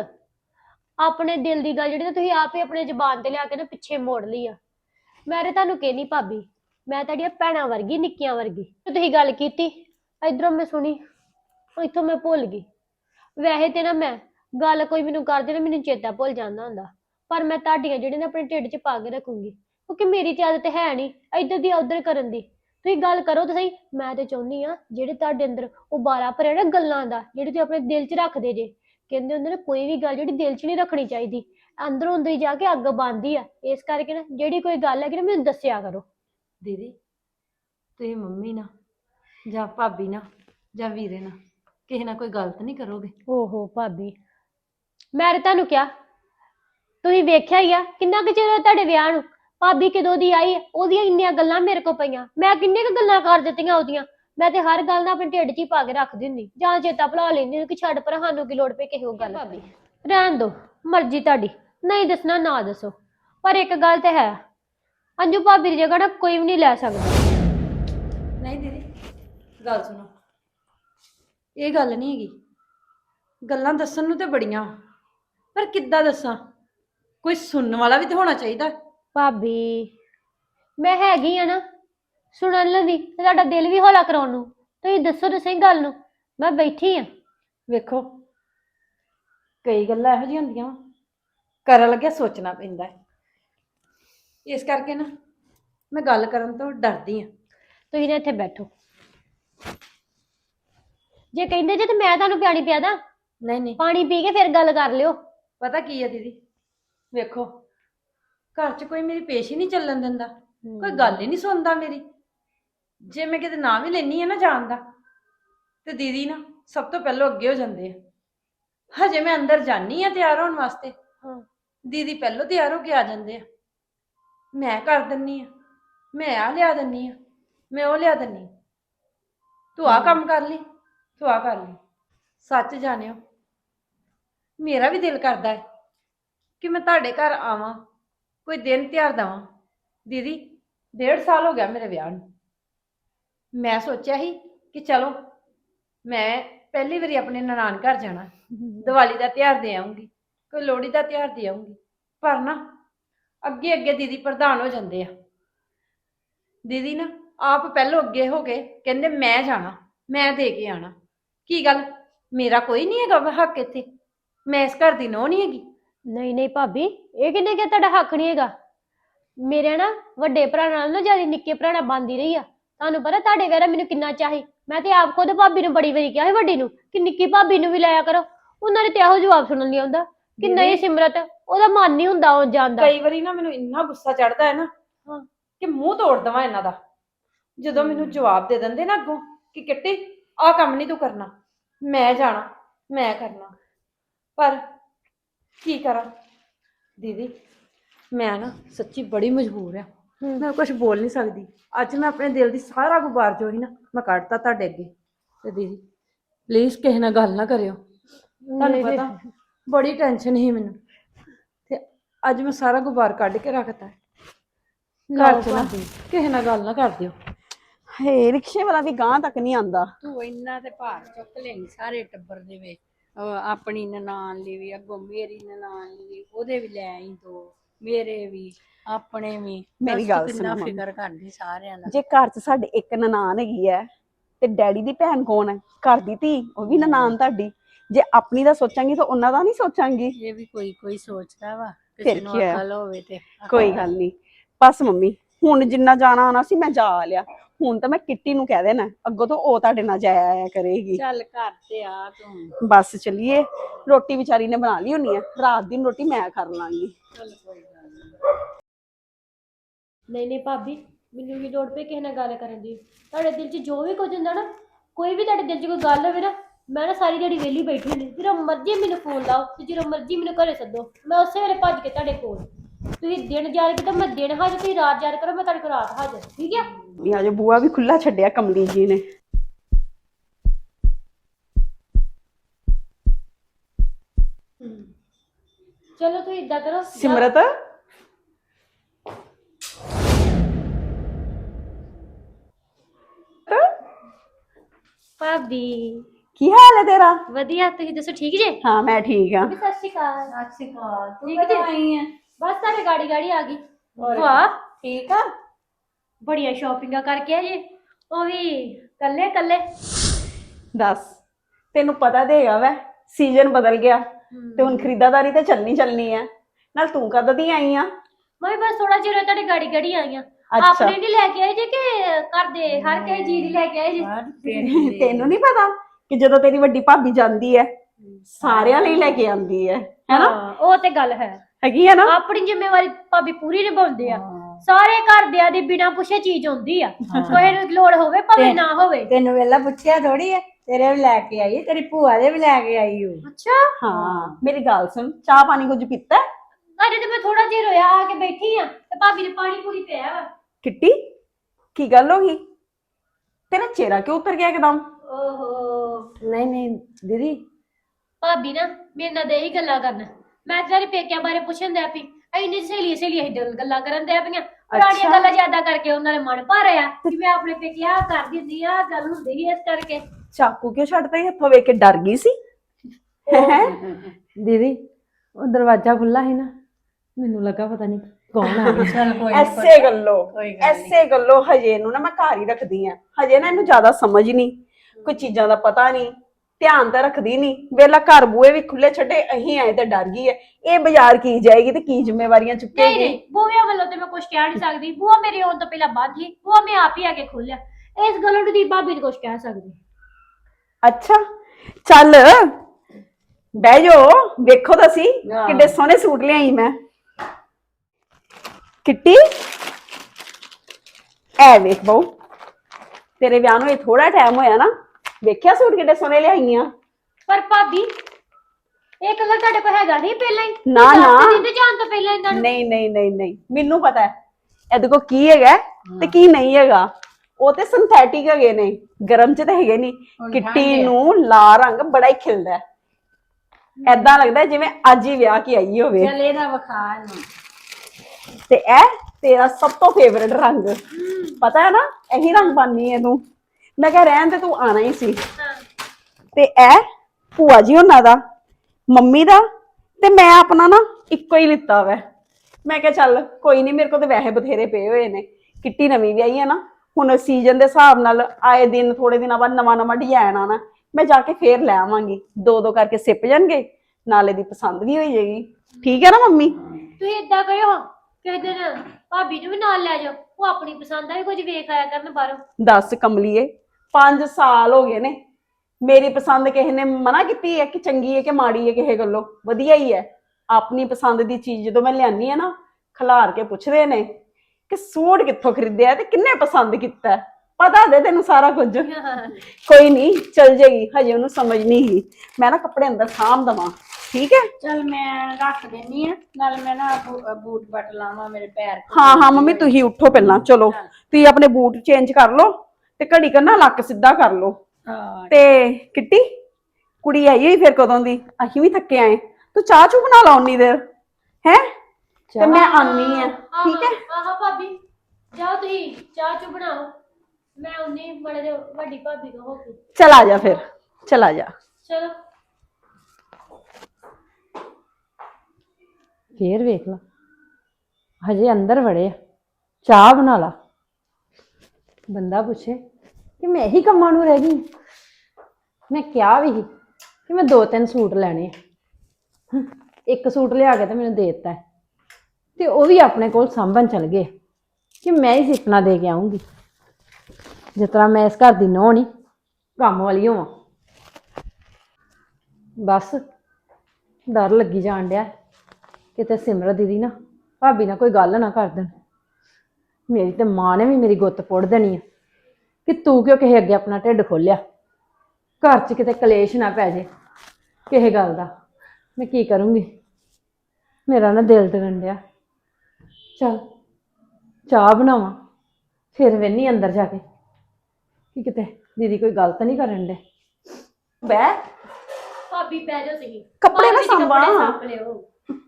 ਆਪਣੇ ਦਿਲ ਦੀ ਗੱਲ ਜਿਹੜੀ ਨਾ ਤੁਸੀਂ ਆਪੇ ਆਪਣੇ ਜ਼ਬਾਨ ਤੇ ਲਿਆ ਕੇ ਨਾ ਪਿੱਛੇ ਮੋੜ ਲਈ ਆ। ਮੈਂ ਤੇ ਤੁਹਾਨੂੰ ਕਹਿਨੀ ਭਾਬੀ ਮੈਂ ਤੁਹਾਡੀਆਂ ਭੈਣਾਂ ਵਰਗੀ ਨਿੱਕੀਆਂ ਵਰਗੀ। ਤੁਸੀਂ ਗੱਲ ਕੀਤੀ ਇਧਰੋਂ ਮੈਂ ਸੁਣੀ ਇੱਥੋਂ ਮੈਂ ਭੁੱਲ ਗਈ। ਵੈਸੇ ਤੇ ਨਾ ਮੈਂ ਗੱਲ ਕੋਈ ਮੈਨੂੰ ਕਰਦੇ ਨਾ ਮੈਨੂੰ ਚੇਤਾ ਭੁੱਲ ਜਾਂਦਾ ਹੁੰਦਾ। ਪਰ ਮੈਂ ਤੁਹਾਡੀਆਂ ਜਿਹੜੀਆਂ ਨਾ ਆਪਣੇ ਢਿੱਡ 'ਚ ਪਾ ਕੇ ਰੱਖੂੰਗੀ ਕਿਉਂਕਿ ਮੇਰੀ ਤੇ ਆਦਤ ਹੈ ਨਹੀਂ ਇੱਧਰ ਦੀ ਉੱਧਰ ਕਰਨ ਦੀ। ਤੁਸੀਂ ਗੱਲ ਕਰੋ ਤਾਂ ਸਹੀ ਮੈਂ ਤੇ ਚਾਹੁੰਦੀ ਆ ਜਿਹੜੇ ਤੁਹਾਡੇ ਅੰਦਰ ਉਬਾਲਾ ਭਰਿਆ ਨਾ ਗੱਲਾਂ ਦਾ ਜਿਹੜੇ ਤੁਸੀਂ ਆਪਣੇ ਦਿਲ 'ਚ ਰੱਖਦੇ ਜੇ ਕਹਿੰਦੇ ਹੁੰਦੇ ਨੇ ਕੋਈ ਵੀ ਗੱਲ ਜਿਹੜੀ ਦਿਲ 'ਚ ਨਹੀਂ ਰੱਖਣੀ ਚਾਹੀਦੀ ਅੰਦਰੋਂ ਅੰਦਰ ਹੀ ਜਾ ਕੇ ਅੱਗ ਬਾਂਦੀ ਆ ਇਸ ਕਰਕੇ ਨਾ ਜਿਹੜੀ ਕੋਈ ਗੱਲ ਹੈਗੀ ਨਾ ਮੈਨੂੰ ਦੱਸਿਆ ਕਰੋ। ਦੀਦੀ ਤੁਸੀਂ ਮੰਮੀ ਨਾਲ ਜਾਂ ਭਾਬੀ ਨਾਲ ਜਾਂ ਵੀਰੇ ਨਾਲ ਕਿਸੇ ਨਾਲ ਕੋਈ ਗਲਤ ਨਹੀਂ ਕਰੋਗੇ? ਓਹੋ ਭਾਬੀ ਮੈਂ ਤੇ ਤੁਹਾਨੂੰ ਕਿਹਾ ਤੁਸੀਂ ਵੇਖਿਆ ਹੀ ਆ ਕਿੰਨਾ ਕੁ ਚਿਰ ਹੋਇਆ ਤੁਹਾਡੇ ਵਿਆਹ ਨੂੰ? ਭਾਬੀ ਕਦੋਂ ਦੀ ਆਈ ਆ, ਉਹਦੀਆਂ ਇੰਨੀਆਂ ਗੱਲਾਂ ਮੇਰੇ ਕੋਲ ਪਈਆਂ। ਮੈਂ ਕਿੰਨੇ ਕੁ ਗੱਲਾਂ ਕਰ ਦਿੱਤੀਆਂ ਉਹਦੀਆਂ? ਮੈਂ ਤੇ ਹਰ ਗੱਲ ਨਾ ਆਪਣੇ ਢਿੱਡ 'ਚ ਹੀ ਪਾ ਕੇ ਰੱਖਦੀ ਹੁੰਦੀ ਜਾਂ ਚੇਤਾ ਭੁਲਾ ਲੈਂਦੀ ਕਿ ਛੱਡ ਪਰ ਸਾਨੂੰ ਕੀ ਲੋੜ ਪਈ ਕਿਸੇ ਹੋਰ ਗੱਲ ਭਾਬੀ। ਰਹਿਣ ਦੋ ਮਰਜ਼ੀ ਤੁਹਾਡੀ। ਨਹੀਂ ਦੱਸਣਾ ਨਾ ਦੱਸੋ। ਪਰ ਇੱਕ ਗੱਲ ਤੇ ਹੈ। ਅੰਜੂ ਭਾਬੀ ਦੀ ਜਗ੍ਹਾ ਨਾ ਕੋਈ ਵੀ ਨਹੀਂ ਲੈ ਸਕਦਾ। ਨਹੀਂ ਦੀਦੀ ਗੱਲ ਸੁਣੋ। ਇਹ ਗੱਲ ਨਹੀਂ ਹੈਗੀ। ਗੱਲਾਂ ਦੱਸਣ ਨੂੰ ਤੇ ਬੜੀਆਂ। ਪਰ ਕਿੱਦਾਂ ਦੱਸਾਂ? ਕੋਈ ਸੁਣਨ ਵਾਲਾ ਵੀ ਤੇ ਹੋਣਾ ਚਾਹੀਦਾ। ਭਾਬੀ ਮੈਂ ਹੈਗੀ ਆ ਨਾ ਸੁਣਨ ਲਈ ਤੇ ਤੁਹਾਡਾ ਦਿਲ ਵੀ ਹੌਲਾ ਕਰਾਉਣ ਨੂੰ ਤੁਸੀਂ ਦੱਸੋ ਤਾਂ ਸਹੀ ਗੱਲ ਨੂੰ ਮੈਂ ਬੈਠੀ ਆ। ਵੇਖੋ ਕਈ ਗੱਲਾਂ ਇਹੋ ਜਿਹੀਆਂ ਹੁੰਦੀਆਂ ਵਾਂ, ਕਰਨ ਲੱਗਿਆ ਸੋਚਣਾ ਪੈਂਦਾ ਹੈ। ਇਸ ਕਰਕੇ ਨਾ ਮੈਂ ਗੱਲ ਕਰਨ ਤੋਂ ਡਰਦੀ ਆ। ਤੁਸੀਂ ਨਾ ਇੱਥੇ ਬੈਠੋ। ਜੇ ਕਹਿੰਦੇ ਜੇ ਤੇ ਮੈਂ ਤੁਹਾਨੂੰ ਪਿਆਣੀ ਪਿਆਦਾ ਨਹੀਂ ਨਹੀਂ। ਪਾਣੀ ਪੀ ਕੇ ਫਿਰ ਗੱਲ ਕਰ ਲਿਓ। ਪਤਾ ਕੀ ਹੈ ਦੀਦੀ? ਵੇਖੋ ਘਰ 'ਚ ਕੋਈ ਮੇਰੀ ਪੇਸ਼ ਹੀ ਨਹੀਂ ਚੱਲਣ ਦਿੰਦਾ ਕੋਈ ਗੱਲ ਹੀ ਨਹੀਂ ਸੁਣਦਾ ਮੇਰੀ। ਜੇ ਮੈਂ ਕਿਤੇ ਨਾਂ ਵੀ ਲੈਣੀ ਹੈ ਨਾ ਜਾਣ ਦਾ ਤੇ ਦੀਦੀ ਨਾ ਸਭ ਤੋਂ ਪਹਿਲਾਂ ਅੱਗੇ ਹੋ ਜਾਂਦੇ ਆ। ਹਜੇ ਮੈਂ ਅੰਦਰ ਜਾਨੀ ਆ ਤਿਆਰ ਹੋਣ ਵਾਸਤੇ। ਹਾਂ। ਦੀਦੀ ਪਹਿਲਾਂ ਤਿਆਰ ਹੋ ਕੇ ਆ ਜਾਂਦੇ ਆ। ਮੈਂ ਕਰ ਦਿੰਨੀ ਆ ਮੈਂ ਆ ਲਿਆ ਦਿੰਨੀ ਆ ਮੈਂ ਉਹ ਲਿਆ ਦਿੰਨੀ। ਤੂੰ ਆ ਕੰਮ ਕਰ ਲਈ ਤੂੰ ਆ ਕਰ ਲਈ। ਸੱਚ ਜਾਣਿਓ ਮੇਰਾ ਵੀ ਦਿਲ ਕਰਦਾ ਹੈ ਕਿ ਮੈਂ ਤੁਹਾਡੇ ਘਰ ਆਵਾਂ। ਕੋਈ ਦਿਨ ਤਿਉਹਾਰ ਦਵਾਂ? ਦੀਦੀ, ਡੇਢ ਸਾਲ ਹੋ ਗਿਆ ਮੇਰੇ ਵਿਆਹ ਨੂੰ। ਮੈਂ ਸੋਚਿਆ ਸੀ ਕਿ ਚਲੋ, ਮੈਂ ਪਹਿਲੀ ਵਾਰੀ ਆਪਣੇ ਨਨਾਣ ਘਰ ਜਾਣਾ। ਦੀਵਾਲੀ ਦਾ ਤਿਉਹਾਰ ਦੇ ਆਉਂਗੀ ਕੋਈ ਲੋਹੜੀ ਦਾ ਤਿਉਹਾਰ ਦੇ ਆਉਂਗੀ ਪਰ ਨਾ ਅੱਗੇ ਅੱਗੇ ਦੀਦੀ ਪ੍ਰਧਾਨ ਹੋ ਜਾਂਦੇ ਆ। ਦੀਦੀ ਨਾ, ਆਪ ਪਹਿਲੋਂ ਅੱਗੇ ਹੋ ਕੇ ਕਹਿੰਦੇ, ਮੈਂ ਜਾਣਾ, ਮੈਂ ਦੇ ਕੇ ਆਣਾ। ਕੀ ਗੱਲ? ਮੇਰਾ ਕੋਈ ਨਹੀਂ ਹੈਗਾ ਹੱਕ ਇੱਥੇ। ਮੈਂ ਇਸ ਘਰ ਦੀ ਨੋ ਨਹੀਂ ਹੈਗੀ। ਨਹੀਂ ਨਹੀਂ ਭਾਬੀ ਇਹ ਕਿੰਨੇ ਕਿ ਤੁਹਾਡਾ ਹੱਕ ਨਹੀਂ ਹੈਗਾ। ਮੇਰੇ ਨਾ ਵੱਡੇ ਭਰਾ ਨਾਲ ਨਾ ਜ਼ਿਆਦਾ ਨਿੱਕੇ ਭਰਾ ਨਾਲ ਬੰਦੀ ਰਹੀ ਆ। ਤੁਹਾਨੂੰ ਪਤਾ ਤੁਹਾਡੇ ਘਰ ਮੈਨੂੰ ਕਿੰਨਾ ਚਾਹੀ। ਮੈਂ ਤੇ ਆਪ ਖੁਦ ਭਾਬੀ ਨੂੰ ਬੜੀ ਵਾਰੀ ਕਿਹਾ ਸੀ ਵੱਡੀ ਨੂੰ ਕਿ ਨਿੱਕੀ ਭਾਬੀ ਨੂੰ ਵੀ ਲਾਇਆ ਕਰੋ। ਉਹਨਾਂ ਨੇ ਤੇ ਇਹੋ ਜਵਾਬ ਸੁਣਨ ਲਈ ਆਉਂਦਾ। ਕਿ ਨਹੀਂ ਸਿਮਰਤ ਉਹਦਾ ਮਨ ਨਹੀਂ ਹੁੰਦਾ ਉਹ ਜਾਂਦਾ ਕਈ ਵਾਰੀ ਨਾ ਮੈਨੂੰ ਇੰਨਾ ਗੁੱਸਾ ਚੜਦਾ ਹੈ ਨਾ ਹਾਂ। ਕਿ ਮੂੰਹ ਤੋੜ ਦਵਾਂ ਇਹਨਾਂ ਦਾ। ਜਦੋਂ ਮੈਨੂੰ ਜਵਾਬ ਦੇ ਦਿੰਦੇ ਨਾ ਅੱਗੋਂ ਕਿ ਕਿੱਟੀ ਆਹ ਕੰਮ ਨਹੀਂ ਤੂੰ ਕਰਨਾ। ਮੈਂ ਜਾਣਾ ਮੈਂ ਕਰਨਾ। ਪਰ ਕੀ ਕਰਾਂ? ਦੀਦੀ ਮੈਂ ਨਾ ਸੱਚੀ ਬੜੀ ਮਜਬੂਰ ਆ। ਮੈਂ ਕੁਝ ਬੋਲ ਨਹੀਂ ਸਕਦੀ। ਅੱਜ ਮੈਂ ਆਪਣੇ ਦਿਲ ਦੀ ਸਾਰਾ ਗੁਬਾਰ ਜੋ ਸੀ ਨਾ ਮੈਂ ਕੱਢਤਾ ਤੁਹਾਡੇ ਅੱਗੇ। ਤੇ ਦੀਦੀ ਪਲੀਜ਼ ਕਿਸੇ ਨਾਲ ਗੱਲ ਨਾ ਕਰਿਓ। ਤੁਹਾਨੂੰ। ਪਤਾ ਬੜੀ ਟੈਨਸ਼ਨ ਸੀ ਮੈਨੂੰ। ਤੇ ਅੱਜ ਮੈਂ ਸਾਰਾ ਗੁਬਾਰ ਕੱਢ ਕੇ ਰੱਖਤਾ। ਹੈ ਘਰ ਚ ਨਾ ਕਿਸੇ ਨਾਲ ਗੱਲ ਨਾ ਕਰ ਦਿਓ। ਹੇ ਰਿਕਸ਼ੇ ਵਾਲਾ ਵੀ ਗਾਂ ਤੱਕ ਨਹੀਂ ਆਂਦਾ। ਤੂੰ ਇੰਨਾ ਤੇ ਭਾਰ ਚੁੱਕ ਲੈਣੀ ਸਾਰੇ ਟੱਬਰ ਦੇ ਵਿੱਚ। ਆਪਣੀ ਨਨਾਣ ਲਈ ਵੀ ਅੱਗੋਂ ਮੇਰੀ ਨਨਾਣ ਲਈ ਵੀ ਉਹਦੇ ਵੀ ਲੈ ਆਈ ਦੋ ਮੇਰੇ ਵੀ ਆਪਣੇ ਵੀ। ਮੇਰੀ ਦੱਸ ਗੱਲ ਤੂੰ ਕਿੰਨਾ ਸੁਣੋ। ਫਿਕਰ ਕਰਦੀ ਸਾਰਿਆਂ ਦਾ। ਜੇ ਘਰ 'ਚ ਸਾਡੇ ਇੱਕ ਨਨਾਣ ਹੈਗੀ ਹੈ ਤੇ ਡੈਡੀ ਦੀ ਭੈਣ ਕੌਣ ਹੈ ਘਰ ਦੀ ਧੀ ਉਹ ਵੀ ਨਨਾਣ ਤੁਹਾਡੀ। ਜੇ ਆਪਣੀ ਦਾ ਸੋਚਾਂਗੀ ਤਾਂ ਉਹਨਾਂ ਦਾ ਨਹੀਂ ਸੋਚਾਂਗੀ। ਇਹ ਵੀ ਕੋਈ ਕੋਈ ਸੋਚਦਾ ਵਾ। ਫਿਰ ਕਿਸੇ ਨੂੰ ਕੀ ਹੋਇਆ? ਅਕਲ ਹੋਵੇ ਤੇ ਕੋਈ ਗੱਲ ਨਹੀਂ। ਬਸ ਮੰਮੀ ਹੁਣ ਜਿੰਨਾ ਜਾਣਾ ਆਣਾ ਸੀ ਮੈਂ ਜਾ ਲਿਆ। ਹੁਣ ਤਾਂ ਮੈਂ ਕਿੱਟੀ ਨੂੰ ਕਹਿ ਦੇਣਾ ਅੱਗੋਂ ਤੋਂ ਉਹ ਤੁਹਾਡੇ ਨਾਲ ਜਾਇਆ ਆਇਆ ਕਰੇਗੀ। ਚੱਲ ਘਰ ਤੇ ਆ ਤੂੰ। ਬਸ ਚਲਿਏ ਰੋਟੀ ਵਿਚਾਰੀ ਨੇ ਬਣਾ ਲਈ ਹੋਣੀ ਹੈ ਰਾਤ ਦੀ ਰੋਟੀ ਮੈਂ ਕਰ ਲਾਂਗੀ। ਚੱਲ ਕੋਈ ਗੱਲ ਨੀ। ਨਹੀਂ ਨਹੀਂ ਭਾਬੀ ਮੈਨੂੰ ਵੀ ਲੋੜ ਪਈ ਕਿਸੇ ਨਾਲ ਗੱਲ ਕਰਨ ਦੀ। ਤੁਹਾਡੇ ਦਿਲ 'ਚ ਜੋ ਵੀ ਕੁਝ ਹੁੰਦਾ ਨਾ ਕੋਈ ਵੀ ਤੁਹਾਡੇ ਦਿਲ 'ਚ ਕੋਈ ਗੱਲ ਹੋਵੇ ਨਾ ਮੈਂ ਨਾ ਸਾਰੀ ਦਿਹਾੜੀ ਵਿਹਲੀ ਬੈਠੀ ਹੁੰਦੀ। ਜਦੋਂ ਮਰਜ਼ੀ ਮੈਨੂੰ ਫੋਨ ਲਾਓ ਤੇ ਜਦੋਂ ਮਰਜ਼ੀ ਮੈਨੂੰ ਘਰੇ ਸੱਦੋ ਮੈਂ ਉਸੇ ਵੇਲੇ ਭੱਜ ਕੇ ਤੁਹਾਡੇ ਕੋਲ। ਤੁਸੀਂ ਦਿਨ ਯਾਦ ਕੀਤਾ ਮੈਂ ਦਿਨ ਹਾਜ਼ਰ ਤੁਸੀਂ ਰਾਤ ਯਾਦ ਕਰੋ ਮੈਂ ਤੁਹਾਡੇ ਕੋਲ ਰਾਤ ਹਾਜ਼ਰ ਠੀਕ ਹੈ ਵੀ ਅਜੇ ਬੂਆ ਵੀ ਖੁੱਲਾ ਛੱਡਿਆ ਕਮਲੀ ਜੀ ਨੇ। ਚਲੋ ਤੁਸੀਂ ਇਦਾਂ ਕਰੋ ਜਾ- ਸਿਮਰਤ? ਭਾਬੀ। ਕੀ ਹਾਲ ਹੈ ਤੇਰਾ? ਵਧੀਆ ਤੁਸੀਂ ਦੱਸੋ ਠੀਕ ਜੇ? ਹਾਂ ਮੈਂ ਠੀਕ ਹਾਂ। ਸਤਿ ਸ਼੍ਰੀ ਅਕਾਲ। ਸਤਿ ਸ਼੍ਰੀ ਅਕਾਲ। ਤੂੰ ਠੀਕ ਕਦੋਂ ਜੀ? ਆਈ ਹੈ? ਬਸ ਤੁਹਾਡੇ ਗਾੜੀ ਗਾੜੀ ਆ ਗਈ। ਹੋਰ? ਵਾਹ ਠੀਕ ਆ। ਬੜੀਆਂ ਸ਼ਾਪਿੰਗਾਂ ਕਰਕੇ ਆਏ ਉਹ ਵੀ ਕੱਲੇ ਕੱਲੇ ਦੱਸ ਤੈਨੂੰ ਪਤਾ ਤੇ ਹੈਗਾ ਵੈ ਸੀਜ਼ਨ ਬਦਲ ਗਿਆ ਤੇ ਹੁਣ ਖਰੀਦਦਾਰੀ ਤੇ ਚੱਲਣੀ ਚੱਲਣੀ ਹੈ ਨਾਲ ਤੂੰ ਕਦੋਂ ਦੀ ਆਈ ਆ? ਮੈਂ ਬਸ ਥੋੜਾ ਚਿਰ ਹੋਇਆ ਤੁਹਾਡੇ ਗਾੜੀ ਗਾੜੀ ਆਈਆਂ ਅੱਛਾ। ਆਪਣੇ ਨਹੀਂ ਲੈ ਕੇ ਆਏ ਜੇ ਕਿ ਘਰ ਦੇ ਹਰ ਕਿਸੇ ਚੀਜ਼ ਦੀ ਲੈ ਕੇ ਆਏ ਜੇ? ਤੈਨੂੰ ਨਹੀਂ ਪਤਾ ਕਿ ਜਦੋਂ ਤੇਰੀ ਵੱਡੀ ਭਾਬੀ ਜਾਂਦੀ ਹੈ ਸਾਰਿਆਂ ਲਈ ਲੈ ਕੇ ਆਉਂਦੀ ਹੈ ਹੈਨਾ ਉਹ ਤੇ ਗੱਲ ਹੈ। ਹੈਗੀ ਹੈ ਨਾ? ਆਪਣੀ ਜ਼ਿੰਮੇਵਾਰੀ ਭਾਬੀ ਪੂਰੀ ਨਿਭਾਉਂਦੇ ਆ। ਸਾਰੇ ਘਰਦਿਆਂ ਦੇ ਬਿਨਾ ਪੁੱਛੇ ਚੀਜ਼ ਆਉਂਦੀ ਆ। ਕੋਈ ਨੂੰ ਲੋੜ ਹੋਵੇ ਭਾਵੇਂ ਨਾ ਹੋਵੇ। ਤੈਨੂੰ ਵੇਲਾ ਪੁੱਛਿਆ ਥੋੜੀ ਹੈ ਤੇਰੇ ਵੀ ਲੈ ਕੇ ਆਈ ਤੇਰੀ ਭੂਆ ਦੇ ਵੀ ਲੈ ਕੇ ਆਈ ਹੋ ਅੱਛਾ। ਹਾਂ ਮੇਰੀ ਗੱਲ ਸੁਣ ਚਾਹ ਪਾਣੀ ਕੁਝ ਪੀਤਾ? ਅਜੇ ਤੇ ਮੈਂ ਥੋੜਾ ਚਿਰ ਹੋਇਆ ਆ ਕੇ ਬੈਠੀ ਆ ਤੇ ਭਾਬੀ ਨੇ ਪਾਣੀ ਪੂਰੀ ਪਿਆ ਵਾ। ਕਿੱਟੀ ਕੀ ਗੱਲ ਹੋ ਗਈ? ਤੇਰਾ ਚਿਹਰਾ ਕਿਉਂ ਉਤਰ ਗਿਆ ਇੱਕਦਮ? ਓਹੋ। ਨਹੀਂ ਨਹੀਂ ਦੀਦੀ। ਭਾਬੀ ਨਾ ਮੇਰੇ ਨਾਲ ਦੇ ਹੀ ਗੱਲਾਂ ਕਰਨ। ਮੈਂ ਤੇਰੇ ਪੇਕਿਆਂ ਬਾਰੇ ਪੁੱਛਣ ਦਿਆ ਪਈ ਇੰਨੀ ਸਹੇਲੀ ਸਹੇਲੀ ਦਿਲ ਗੱਲਾਂ ਕਰਨ ਦਿਆ ਪਈਆਂ। ਪੁਰਾਣੀਆਂ ਗੱਲਾਂ ਯਾਦਾਂ ਕਰਕੇ ਉਹਨਾਂ ਦੇ ਮਨ ਭਰ ਆਇਆ ਕਿ ਮੈਂ ਆਪਣੇ ਪੇਕੇ ਆ ਕਰਦੀ ਹੁੰਦੀ ਆ ਗੱਲ ਹੁੰਦੀ ਸੀ ਇਸ ਕਰਕੇ। ਚਾਕੂ ਕਿਉਂ ਛੱਡਦਾ ਹੀ ਹੱਥੋਂ ਵੇਖ ਕੇ ਡਰ ਗਈ ਸੀ। ਹੈਂ? ਦੀਦੀ ਉਹ ਦਰਵਾਜ਼ਾ ਖੁੱਲਾ ਸੀ ਨਾ ਮੈਨੂੰ ਲੱਗਾ ਪਤਾ ਨਹੀਂ ਕੌਣ ਆ ਗਿਆ। ਚੱਲ ਕੋਈ ਐਸੇ ਗੱਲੋਂ ਕੋਈ ਗੱਲ ਨੀ। ਐਸੇ ਗੱਲੋਂ ਹਜੇ ਨੂੰ ਨਾ ਮੈਂ ਘਰ ਹੀ ਰੱਖਦੀ ਆ। ਹਜੇ ਨਾ ਇਹਨੂੰ ਜ਼ਿਆਦਾ ਸਮਝ ਨਹੀਂ ਕੋਈ ਚੀਜ਼ਾਂ ਦਾ ਪਤਾ ਨਹੀਂ ਧਿਆਨ ਤਾਂ ਰੱਖਦੀ ਨਹੀਂ ਵੇਲਾ ਘਰ ਬੂਏ ਵੀ ਖੁੱਲੇ ਛੱਡੇ ਅਹੀਂ ਆਏ ਤੇ ਡਰ ਗਈ ਹੈ ਇਹ ਬਾਜ਼ਾਰ ਕੀ ਜਾਏਗੀ ਤੇ ਕੀ ਜ਼ਿੰਮੇਵਾਰੀਆਂ ਨਹੀਂ ਚੁੱਕੇਗੀ? ਨਹੀਂ ਬੂਹਿਆਂ ਵੱਲੋਂ ਤੇ ਮੈਂ ਕੁਝ ਕਹਿ ਨਹੀਂ ਸਕਦੀ। ਬੂਹਾ ਮੇਰੇ ਆਉਣ ਤੋਂ ਪਹਿਲਾਂ ਬੰਦ ਸੀ ਬੂਹਾ ਮੈਂ ਆਪ ਹੀ ਆ ਕੇ ਖੋਲਿਆ ਇਸ ਗੱਲੋਂ ਦੀ ਭਾਬੀ ਨੂੰ ਕੁਝ ਕਹਿ ਸਕਦੀ। ਅੱਛਾ ਚੱਲ ਬਹਿ ਜਾਓ ਵੇਖੋ ਤਾਂ ਸੀ ਹਾਂ। ਕਿੱਡੇ ਸੋਹਣੇ ਸੂਟ ਲਿਆਈ ਮੈਂ। ਕਿੱਟੀ ਐ ਵੇਖ ਬਹੁ ਤੇਰੇ ਵਿਆਹ ਨੂੰ ਇਹ ਥੋੜਾ ਟਾਈਮ ਹੋਇਆ ਨਾ। ਵੇਖਿਆ ਸੂਟ ਕਿੱਡੇ ਸੋਹਣੇ ਲਿਆਈਆਂ ਪਰ ਭਾਬੀ ਇਹ ਕਲਰ ਤੁਹਾਡੇ ਕੋਲ ਹੈਗਾ ਨਹੀਂ ਪਹਿਲਾਂ ਹੀ? ਨਾ, ਦੱਸ ਨਾ। ਦਿੰਦੇ ਜਾਣ ਤੋਂ ਪਹਿਲਾਂ ਇਹਨਾਂ ਨੂੰ। ਨਹੀਂ ਨਹੀਂ ਨਹੀਂ ਨਹੀਂ। ਮੈਨੂੰ ਪਤਾ ਹੈ। ਇਹਦੇ ਕੋ ਕੀ ਹੈਗਾ ਤੇ ਕੀ ਨਹੀਂ ਹੈਗਾ। ਉਹ ਤੇ ਸਿੰਥੈਟਿਕ ਹੈਗੇ ਨੇ। ਗਰਮ ਚ ਤਾਂ ਹੈਗੇ ਨਹੀਂ। ਹੁਣ ਠੰਡ ਕਿੱਟੀ ਹੈ। ਨੂੰ ਲਾਲ ਰੰਗ ਬੜਾ ਹੀ ਖਿਲਦਾ ਹੈ। ਐਦਾਂ ਲੱਗਦਾ ਹੈ ਜਿਵੇਂ ਅੱਜ ਹੀ ਵਿਆਹ ਕੇ ਆਈ ਹੋਵੇ। ਚੱਲ ਇਹਦਾ ਵਿਖਾ ਇਹਨੂੰ। ਤੇ ਇਹ ਤੇਰਾ ਸਭ ਤੋਂ ਫੇਵਰਿਟ ਰੰਗ। ਪਤਾ ਹੈ ਨਾ? ਇਹੀ ਰੰਗ ਪਾਨੀ ਹੈ ਤੂੰ ਮੈਂ ਕਿਹਾ ਰਹਿਣ ਤੇ ਤੂੰ ਆਣਾ ਹੀ ਸੀ। ਤੇ ਇਹ ਭੂਆ ਜੀ ਉਹਨਾਂ ਦਾ ਮੰਮੀ ਦਾ ਤੇ ਮੈਂ ਆਪਣਾ ਨਾ ਇੱਕੋ ਹੀ ਲਿੱਤਾ ਵੈ। ਮੈਂ ਕਿਹਾ ਚੱਲ ਕੋਈ ਨਹੀਂ ਮੇਰੇ ਕੋਲ ਤੇ ਵੈਸੇ ਬਥੇਰੇ ਪਏ ਹੋਏ ਨੇ। ਕਿੱਟੀ ਨਵੀਂ ਵਿਆਹੀ ਹੈ ਨਾ ਹੁਣ ਸੀਜ਼ਨ ਦੇ ਹਿਸਾਬ ਨਾਲ ਆਏ ਦਿਨ ਥੋੜੇ ਦਿਨਾਂ ਬਾਅਦ ਨਵਾਂ ਨਵਾਂ ਡਿਜ਼ਾਈਨ ਆਣਾ ਮੈਂ ਜਾ ਕੇ ਫੇਰ ਲੈ ਆਵਾਂਗੀ। ਦੋ ਦੋ ਕਰਕੇ ਸਿਪ ਜਾਣਗੇ ਨਾਲੇ ਦੀ ਪਸੰਦ ਵੀ ਹੋ ਜਾਏਗੀ। ਠੀਕ ਹੈ ਨਾ ਮੰਮੀ? ਤੁਸੀਂ ਏਦਾਂ ਕਰਿਓ ਕਿਸੇ ਦਿਨ ਭਾਬੀ ਨੂੰ ਵੀ ਨਾਲ ਲੈ ਜਾਓ। ਉਹ ਆਪਣੀ ਪਸੰਦ ਦਾ ਵੀ ਕੁਝ ਵੇਖ ਆਇਆ ਕਰਨ ਬਾਹਰੋਂ। ਦੱਸ ਕਮਲੀਏ 5 ਸਾਲ ਹੋ ਗਏ ਨੇ। ਮੇਰੀ ਪਸੰਦ ਕਿਸੇ ਨੇ ਮਨਾ ਕੀਤੀ ਹੈ ਕਿ ਚੰਗੀ ਹੈ ਕਿ ਮਾੜੀ ਹੈ ਕਿਸੇ ਗੱਲੋਂ? ਵਧੀਆ ਹੀ ਹੈ। ਆਪਣੀ ਪਸੰਦ ਦੀ ਚੀਜ਼ ਜਦੋਂ ਮੈਂ ਲਿਆਨੀ ਹੈ ਨਾ ਖਿਲਾਰ ਕੇ ਪੁੱਛਦੇ ਨੇ ਕਿ ਸੂਟ ਕਿੱਥੋਂ ਖਰੀਦਿਆ ਤੇ ਕਿੰਨੇ ਪਸੰਦ ਕੀਤਾ? ਪਤਾ ਦੇ ਤੈਨੂੰ ਸਾਰਾ ਕੁਝ। ਕੋਈ ਨਹੀਂ ਚਲ ਜਾਏਗੀ। ਹਜੇ ਉਹਨੂੰ ਸਮਝ ਨਹੀਂ ਹੀ ਮੈਂ ਨਾ ਕੱਪੜੇ ਅੰਦਰ ਸਾਂਭ ਦਵਾਂ। ਠੀਕ ਹੈ? ਚੱਲ ਮੈਂ ਰੱਖ ਦੇਣੀ ਆ ਨਾਲ ਮੈਂ ਨਾ ਬੂ- ਬੂਟ ਬਟ ਲਾਵਾਂ ਮੇਰੇ ਪੈਰ। ਹਾਂ ਹਾਂ ਮੰਮੀ ਤੁਸੀਂ ਉੱਠੋ ਪਹਿਲਾਂ। ਚਲੋ ਤੁਸੀਂ ਆਪਣੇ ਬੂਟ ਚੇਂਜ ਕਰ ਲਓ। ਤੇ ਘੜੀ ਕਰਨਾ ਲੱਕ ਸਿੱਧਾ ਕਰ ਹਾਂ। ਤੇ ਕਿੱਟੀ ਕੁੜੀ ਆਈ ਹੋਈ ਫਿਰ ਕਦੋਂ ਦੀ? ਅਸੀਂ ਵੀ ਥੱਕੇ ਆਏ। ਤੂੰ ਚਾਹ ਚੂ ਬਣਾ ਲਾ ਉਨੀ ਦੇਰ ਹੈ? ਤੇ ਮੈਂ ਆਨੀ ਆ। ਠੀਕ ਹੈ? ਆਹ ਭਾਬੀ ਜਾਓ ਤੁਸੀਂ ਚਾਹ ਚੂ ਬਣਾਓ। ਮੈਂ ਉਨੀ ਬੜੇ ਦੇ ਵੱਡੀ ਭਾਬੀ ਕੋ ਹੋ ਕੇ। ਚਲ ਆ ਜਾ ਫਿਰ ਚਲ ਆ ਜਾ। ਚਲੋ। ਫੇਰ ਵੇਖ ਲਾ। ਹਜੇ ਅੰਦਰ ਵੜੇ ਆ। ਚਾਹ ਬਣਾ ਲਾ। ਬੰਦਾ ਪੁੱਛੇ ਕਿ ਮੈਂ ਇਹੀ ਕੰਮਾਂ ਨੂੰ ਰਹਿ ਗਈ। ਮੈਂ ਕਿਹਾ ਵੀ ਸੀ ਕਿ ਮੈਂ ਦੋ ਤਿੰਨ ਸੂਟ ਲੈਣੇ ਆ। ਹਮ, ਇੱਕ ਸੂਟ ਲਿਆ ਕੇ ਤੇ ਮੈਨੂੰ ਦੇ ਦਿੱਤਾ ਹੈ। ਤੇ ਉਹ ਵੀ ਆਪਣੇ ਕੋਲ ਸਾਂਭਣ ਚਲ ਗਏ ਕਿ ਮੈਂ ਹੀ ਸਿਪਨਾ ਦੇ ਕੇ ਆਉਂਗੀ ਜਿਸ ਤਰ੍ਹਾਂ ਮੈਂ ਇਸ ਘਰ ਦੀ ਨੋਹ ਨਹੀਂ ਕੰਮ ਵਾਲੀ ਹੋਵਾਂ ਬਸ ਡਰ ਲੱਗੀ ਜਾਣ ਡਿਆ। ਕਿਤੇ ਸਿਮਰਤ ਦੀਦੀ ਨਾ ਭਾਬੀ ਨਾਲ ਕੋਈ ਗੱਲ ਨਾ ਕਰ ਦੇਣ। ਮੇਰੀ ਤੇ ਮਾਂ ਨੇ ਵੀ ਮੇਰੀ ਗੁੱਤ ਪੁੱਟ ਦੇਣੀ ਆ। ਕਿ ਤੂੰ ਕਿਉਂ ਕਿਸੇ ਅੱਗੇ ਆਪਣਾ ਢਿੱਡ ਖੋਲਿਆ ਘਰ 'ਚ ਕਿਤੇ ਕਲੇਸ਼ ਨਾ ਪੈ ਜੇ ਕਿਸੇ ਗੱਲ ਦਾ। ਮੈਂ ਕੀ ਕਰੂੰਗੀ? ਮੇਰਾ ਨਾ ਦਿਲ ਡਿਆ। ਚਲ ਚਾਹ ਬਣਾਵਾਂ ਫਿਰ ਵੇਨੀ ਅੰਦਰ ਜਾ ਕੇ। ਕਿ ਕਿਤੇ ਦੀਦੀ ਕੋਈ ਗਲਤ ਨਹੀਂ ਕਰਨ ਦੇ ਬਹਿ। ਭਾਬੀ ਬਹਿ ਜਾਓ ਤੁਸੀਂ। ਕੱਪੜੇ ਨਾ ਭਾਬੀ ਦੇ ਕੱਪੜੇ ਸੰਭਾਲ। ਸਾਂਭ ਲਿਓ।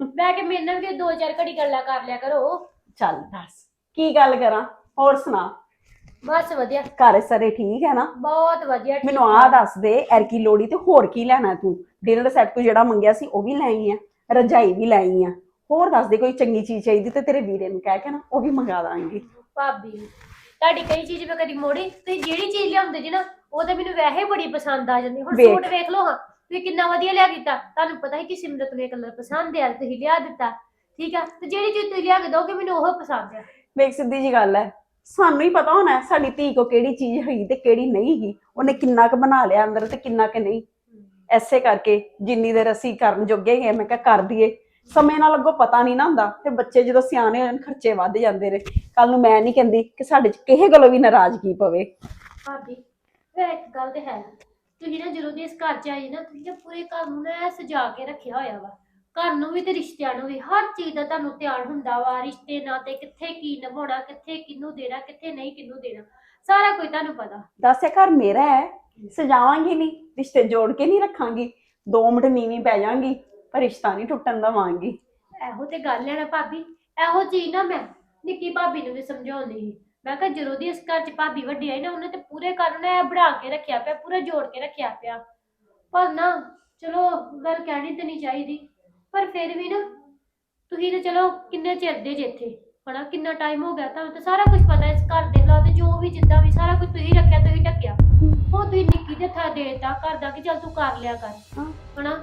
ਬਹਿ ਕੇ ਮੇਰੇ ਨਾਲ ਵੀ ਦੋ ਚਾਰ ਘੜੀ ਗੱਲਾਂ ਕਰ ਲਿਆ ਕਰੋ। ਚੱਲ ਦੱਸ। ਕੀ ਗੱਲ ਕਰਾਂ? ਹੋਰ ਸੁਣਾ? ਬਸ ਵਧੀਆ। ਘਰ ਸਾਰੇ ਠੀਕ ਹੈ ਨਾ? ਬਹੁਤ ਵਧੀਆ ਠੀਕ ਮੈਨੂੰ ਆਹ ਦੱਸ ਦੇ ਐਰਕੀ ਲੋੜੀ ਤੇ ਹੋਰ ਕੀ ਲੈਣਾ ਤੂੰ? ਡਿਨਰ ਸੈੱਟ ਤੂੰ ਜਿਹੜਾ ਮੰਗਿਆ ਸੀ ਉਹ ਵੀ ਲੈ ਆਈ ਆ ਰਜਾਈ ਵੀ ਲੈ ਆਈ ਆ। ਹੋਰ ਦੱਸ ਦੇ ਕੋਈ ਚੰਗੀ ਚੀਜ਼ ਚਾਹੀਦੀ ਤੇ ਤੇਰੇ ਵੀਰੇ ਨੂੰ ਕਹਿ ਕੇ ਨਾ ਉਹ ਵੀ ਮੰਗਾ ਦਾਂਗੀ। ਭਾਬੀ ਤੁਹਾਡੀ ਕਈ ਚੀਜ਼ ਮੈਂ ਕਦੀ ਮੋੜੀ ਤੁਸੀਂ ਜਿਹੜੀ ਚੀਜ਼ ਲਿਆਉਂਦੇ ਜੀ ਨਾ ਉਹ ਤਾਂ ਮੈਨੂੰ ਵੈਸੇ ਬੜੀ ਪਸੰਦ ਆ ਜਾਂਦੀ। ਹੁਣ ਵੇਖ। ਸੂਟ ਵੇਖ ਲਓ ਹਾਂ ਤੁਸੀਂ ਕਿੰਨਾ ਵਧੀਆ ਲਿਆ ਕੀਤਾ। ਤੁਹਾਨੂੰ ਪਤਾ ਹੈ ਕਿ ਸਿਮਰਤ ਨੂੰ ਇਹ ਕਲਰ ਪਸੰਦ ਆ ਤੁਸੀਂ ਲਿਆ ਦਿੱਤਾ। ਠੀਕ ਆ? ਤੇ ਜਿਹੜੀ ਚੀਜ਼ ਤੁਸੀਂ ਲਿਆ ਕੇ ਦੋਗੇ ਮੈਨੂੰ ਉਹ ਪਸੰਦ ਆ। ਵੇਖ ਸਿੱਧੀ ਜੀ ਗੱਲ ਹੈ ਸਾਨੂੰ ਹੀ ਪਤਾ ਹੋਣਾ ਹੈ ਸਾਡੀ ਧੀ ਕੋ ਕਿਹੜੀ ਚੀਜ਼ ਹੈਗੀ ਤੇ ਕਿਹੜੀ ਨਹੀਂ ਹੈਗੀ। ਉਹਨੇ ਕਿੰਨਾ ਕੁ ਬਣਾ ਲਿਆ ਅੰਦਰ ਤੇ ਕਿੰਨਾ ਕੁ ਨਹੀਂ। ਐਸੇ ਕਰਕੇ ਜਿੰਨੀ ਦੇਰ ਅਸੀਂ ਕਰਨ ਜੋਗੇ ਗਏ ਮੈਂ ਕਿਹਾ ਕਰ ਦਈਏ। ਸਮੇਂ ਨਾਲ ਅੱਗੋਂ ਪਤਾ ਨਹੀਂ ਨਾ ਹੁੰਦਾ ਤੇ ਬੱਚੇ ਜਦੋਂ ਸਿਆਣੇ ਹੋ ਜਾਣ ਖਰਚੇ ਵੱਧ ਜਾਂਦੇ ਨੇ। ਕੱਲ ਨੂੰ ਮੈਂ ਨਹੀਂ ਕਹਿੰਦੀ ਕਿ ਸਾਡੇ ਚ ਕਿਸੇ ਗੱਲੋਂ ਵੀ ਨਾਰਾਜ਼ਗੀ ਪਵੇ। ਭਾਬੀ ਵੇ ਇੱਕ ਗੱਲ ਤੇ ਹੈ ਤੁਸੀਂ ਨਾ ਜਦੋਂ ਦੀ ਇਸ ਘਰ ਚ ਆਈ ਨਾ, ਤੁਸੀਂ ਨਾ ਪੂਰੇ ਘਰ ਨੂੰ ਨਾ ਸਜਾ ਕੇ ਰੱਖਿਆ ਹੋਇਆ ਵਾ। ਘਰ ਨੂੰ ਵੀ ਤੇ ਰਿਸ਼ਤਿਆਂ ਨੂੰ ਵੀ ਹਰ ਚੀਜ਼ ਦਾ ਤੁਹਾਨੂੰ ਧਿਆਨ ਹੁੰਦਾ ਵਾ ਰਿਸ਼ਤੇ ਨਾਤੇ ਕਿੱਥੇ ਕੀ ਨਿਭਾਉਣਾ ਕਿੱਥੇ ਕਿਹਨੂੰ ਦੇਣਾ ਕਿੱਥੇ ਨਹੀਂ ਕਿਹਨੂੰ ਦੇਣਾ ਸਾਰਾ ਕੁਝ ਤੁਹਾਨੂੰ ਪਤਾ। ਦੱਸ ਇਹ ਘਰ ਮੇਰਾ ਹੈ? ਸਜਾਵਾਂਗੀ ਨਹੀਂ ਰਿਸ਼ਤੇ ਜੋੜ ਕੇ ਨਹੀਂ ਰੱਖਾਂਗੀ ਦੋ ਮਿੰਟ ਨੀਵੀਂ ਪੈ ਜਾਾਂਗੀ ਪਰ ਰਿਸ਼ਤਾ ਨਹੀਂ ਟੁੱਟਣ ਦਵਾਂਗੀ। ਇਹੋ ਤੇ ਗੱਲ ਹੈ ਨਾ ਭਾਬੀ ਇਹੋ ਚੀਜ਼ ਨਾ ਮੈਂ ਨਿੱਕੀ ਭਾਬੀ ਨੂੰ ਵੀ ਸਮਝਾਉਂਦੀ ਸੀ। ਮੈਂ ਕਿਹਾ ਜਦੋਂ ਦੀ ਇਸ ਘਰ ਚ ਭਾਬੀ ਵੱਡੀ ਆਈ ਨਾ ਉਹਨੇ ਤੇ ਪੂਰੇ ਘਰ ਨੂੰ ਐ ਬਣਾ ਕੇ ਰੱਖਿਆ ਪਿਆ ਪੂਰਾ ਜੋੜ ਕੇ ਰੱਖਿਆ ਪਿਆ। ਪਰ ਨਾ ਚਲੋ ਗੱਲ ਕਹਿਣੀ ਤੇ ਨਹੀਂ ਚਾਹੀਦੀ। ਪਰ ਫਿਰ ਵੀ ਨਾ ਤੁਸੀਂ ਤੇ ਚਲੋ ਕਿੰਨੇ ਚਿਰ ਦੇ ਜੇ ਇੱਥੇ ਹਨਾ? ਕਿੰਨਾ ਟਾਈਮ ਹੋ ਗਿਆ? ਤੁਹਾਨੂੰ ਤਾਂ ਸਾਰਾ ਕੁਝ ਪਤਾ ਇਸ ਘਰ ਦੇ ਹਾਲਾਤ ਜੋ ਵੀ ਜਿੱਦਾਂ ਵੀ ਸਾਰਾ ਕੁਝ ਤੁਸੀਂ ਰੱਖਿਆ ਤੁਸੀਂ ਢੱਕਿਆ। ਹੁਣ ਤੁਸੀਂ ਨਿੱਕੀ ਦੇ ਥਾ ਦੇਤਾ ਘਰ ਦਾ ਕਿ ਚੱਲ ਤੂੰ ਕਰ ਲਿਆ ਕਰ ਹਾਂ। ਹਨਾ?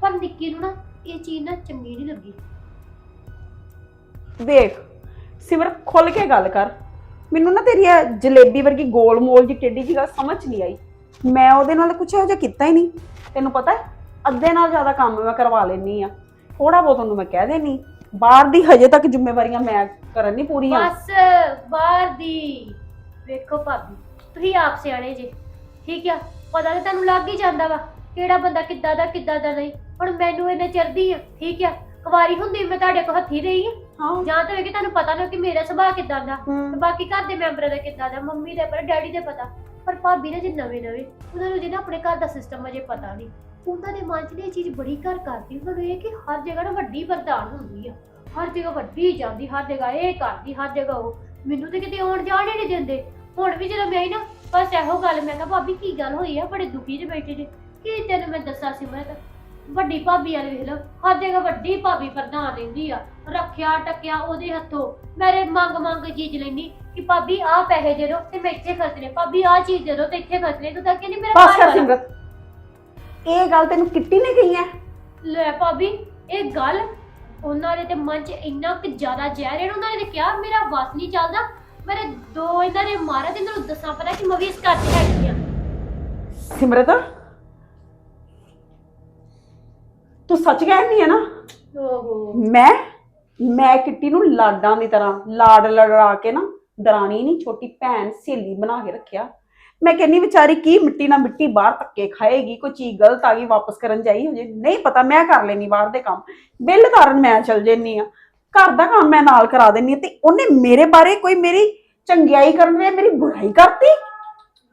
ਪਰ ਨਿੱਕੀ ਨੂੰ ਨਾ ਇਹ ਚੀਜ਼ ਨਾ ਚੰਗੀ ਨਹੀਂ ਲੱਗੀ। ਵੇਖ ਸਿਮਰਤ ਖੁੱਲ ਕੇ ਗੱਲ ਕਰ। ਮੈਨੂੰ ਨਾ ਤੇਰੀ ਇਹ ਜਲੇਬੀ ਵਰਗੀ ਗੋਲ ਮੋਲ ਜੀ ਟੇਢੀ ਜੀ ਗੱਲ ਸਮਝ ਨਹੀਂ ਆਈ। ਮੈਂ ਉਹਦੇ ਨਾਲ ਕੁਝ ਇਹੋ ਜਿਹਾ ਕੀਤਾ ਹੀ ਨਹੀਂ। ਤੈਨੂੰ ਪਤਾ ਹੈ? ਅੱਧੇ ਨਾਲ ਜ਼ਿਆਦਾ ਕੰਮ ਮੈਂ ਕਰਵਾ ਲੈਣੀ ਆ ਥੋੜਾ ਬਹੁਤ ਉਹਨੂੰ ਮੈਂ ਕਹਿ ਦੇਣੀ। ਬਾਹਰ ਦੀ ਹਜੇ ਤੱਕ ਜ਼ਿੰਮੇਵਾਰੀਆਂ ਮੈਂ ਕਰਨ ਨਹੀਂ ਪੂਰੀਆਂ। ਬਸ ਬਾਹਰ ਦੀ। ਵੇਖੋ ਭਾਬੀ ਤੁਸੀਂ ਆਪ ਸਿਆਣੇ ਜੇ। ਠੀਕ ਆ? ਪਤਾ ਤਾਂ ਤੁਹਾਨੂੰ ਲੱਗ ਹੀ ਜਾਂਦਾ ਵਾ ਕਿਹੜਾ ਬੰਦਾ ਕਿੱਦਾਂ ਦਾ ਕਿੱਦਾਂ ਦਾ ਨਹੀਂ। ਹੁਣ ਮੈਨੂੰ ਇਹਨੇ ਚਰਦੀ ਆ ਠੀਕ ਆ? ਕੁਵਾਰੀ ਹੁੰਦੀ ਮੈਂ ਤੁਹਾਡੇ ਕੋਲ ਹੱਥੀ ਰਹੀ ਆ। ਹਾਂ। ਜਾਂ ਤਾਂ ਕਿ ਤੁਹਾਨੂੰ ਪਤਾ ਨਾ ਕਿ ਮੇਰਾ ਸੁਭਾਅ ਕਿੱਦਾਂ ਦਾ ਹਮ। ਤੇ ਬਾਕੀ ਘਰ ਦੇ ਮੈਂਬਰਾਂ ਦਾ ਕਿੱਦਾਂ ਦਾ ਮੰਮੀ ਦਾ ਪਰ ਡੈਡੀ ਦਾ ਪਤਾ। ਪਰ ਭਾਬੀ ਨੇ ਜੇ ਨਵੇਂ ਨਵੇਂ ਉਹਨਾਂ ਨੂੰ ਜਿਹਨਾਂ ਆਪਣੇ ਘਰ ਦਾ ਸਿਸਟਮ ਅਜੇ ਪਤਾ ਨਹੀਂ। ਉਹਨਾਂ ਦੇ ਮਨ 'ਚ ਨਾ ਇਹ ਚੀਜ਼ ਬੜੀ ਘਰ ਕਰਦੀ ਨੂੰ ਇਹ ਕਿ ਹਰ ਜਗ੍ਹਾ ਨਾ ਵੱਡੀ ਬਰਦਾਨ ਹੁੰਦੀ ਆ। ਹਰ ਜਗ੍ਹਾ ਵੱਡੀ ਜਾਂਦੀ ਹਰ ਜਗ੍ਹਾ ਇਹ ਕਰਦੀ ਹਰ ਜਗ੍ਹਾ ਉਹ। ਮੈਨੂੰ ਤੇ ਕਿਤੇ ਆਉਣ ਜਾਣ ਹੀ ਨਹੀਂ ਦਿੰਦੇ। ਹੁਣ ਵੀ ਜਦੋਂ ਮੈਂ ਆਈ ਨਾ ਬਸ ਇਹੋ ਗੱਲ ਮੈਂ ਕਿਹਾ ਭਾਬੀ ਕੀ ਗੱਲ ਹੋਈ ਆ ਬੜੇ ਦੁਖੀ ਜਿਹੇ ਬੈਠੇ ਜੇ। ਕੀ ਤੈਨੂੰ ਮੈਂ ਦੱਸਾਂ ਸਿਮਰਤ? ਵੱਡੀ ਭਾਬੀ ਵਾਲੇ ਵੇਖ ਲਓ ਹਰ ਜਗ੍ਹਾ ਵੱਡੀ ਭਾਬੀ ਪ੍ਰਧਾਨ ਰਹਿੰਦੀ ਆ। ਰੱਖਿਆ ਟੱਕਿਆ ਉਹਦੇ ਹੱਥੋਂ। ਮੇਰੇ ਮੰਗ ਮੰਗ ਚੀਜ਼ ਲੈਣੀ ਕਿ ਭਾਬੀ ਆਹ ਪੈਸੇ ਦੇ ਦਿਓ ਤੇ ਮੈਂ ਇੱਥੇ ਖਰਚਣੇ। ਭਾਬੀ ਆਹ ਚੀਜ਼ ਦੇ ਦਿਓ ਤੇ ਇੱਥੇ ਖਰਚਣੇ। ਤੂੰ ਤਾਂ ਕਹਿੰਦੀ ਮੇਰਾ ਬਸ ਕਰ। ਸਿਮਰਤ। ਇਹ ਗੱਲ ਤੈਨੂੰ ਕਿੱਟੀ ਨੇ ਕਹੀ ਹੈ ਲੈ ਭਾਬੀ ਇਹ ਗੱਲ ਉਹਨਾਂ ਦੇ ਤੇ ਮਨ 'ਚ ਇੰਨਾ ਕਿ ਜ਼ਿਆਦਾ ਜ਼ਹਿਰ ਹੈ ਉਹਨਾਂ ਨੇ ਤੇ ਕਿਹਾ ਮੇਰਾ ਵਸ ਨਹੀਂ ਚੱਲਦਾ। ਮੇਰੇ ਦੋ ਇਹਨਾਂ ਨੇ ਮਾਰੇ ਤੇ ਇਹਨਾਂ ਨੂੰ ਦੱਸਾਂ ਪਤਾ ਕਿ ਮੈਂ ਵੀ ਇਸ ਘਰ 'ਚ ਹੈਗੀ ਆ। ਸਿਮਰਤ ਤੂੰ ਸੱਚ ਕਹਿਣੀ ਹੈ ਨਾ? ਓਹੋ। ਮੈਂ ਮੈਂ ਕਿੱਟੀ ਨੂੰ ਲਾਡਾਂ ਦੀ ਤਰ੍ਹਾਂ ਲਾਡ ਲੜਾ ਕੇ ਨਾ ਦਰਾਣੀ ਨਹੀਂ ਛੋਟੀ ਭੈਣ ਸਹੇਲੀ ਬਣਾ ਕੇ ਰੱਖਿਆ। ਮੈਂ ਕਹਿੰਨੀ ਵਿਚਾਰੀ ਕੀ ਮਿੱਟੀ ਨਾਲ ਮਿੱਟੀ ਬਾਹਰ ਧੱਕੇ ਖਾਏਗੀ ਕੋਈ ਚੀਜ਼ ਗਲਤ ਆ ਗਈ ਵਾਪਸ ਕਰਨ ਜਾਈ ਹੋ ਜੇ ਨਹੀਂ ਪਤਾ ਮੈਂ ਕਰ ਲੈਣੀ ਬਾਹਰ ਦੇ ਕੰਮ। ਬਿੱਲ ਤਾਰਨ ਮੈਂ ਚਲ ਜੰਨੀ ਆ ਘਰ ਦਾ ਕੰਮ ਮੈਂ ਨਾਲ ਕਰਾ ਆ ਤੇ ਉਹਨੇ ਮੇਰੇ ਬਾਰੇ ਕੋਈ ਮੇਰੀ ਚੰਗਿਆਈ ਕਰਨ ਵੇ ਮੇਰੀ ਬੁਰਾਈ ਕਰਤੀ?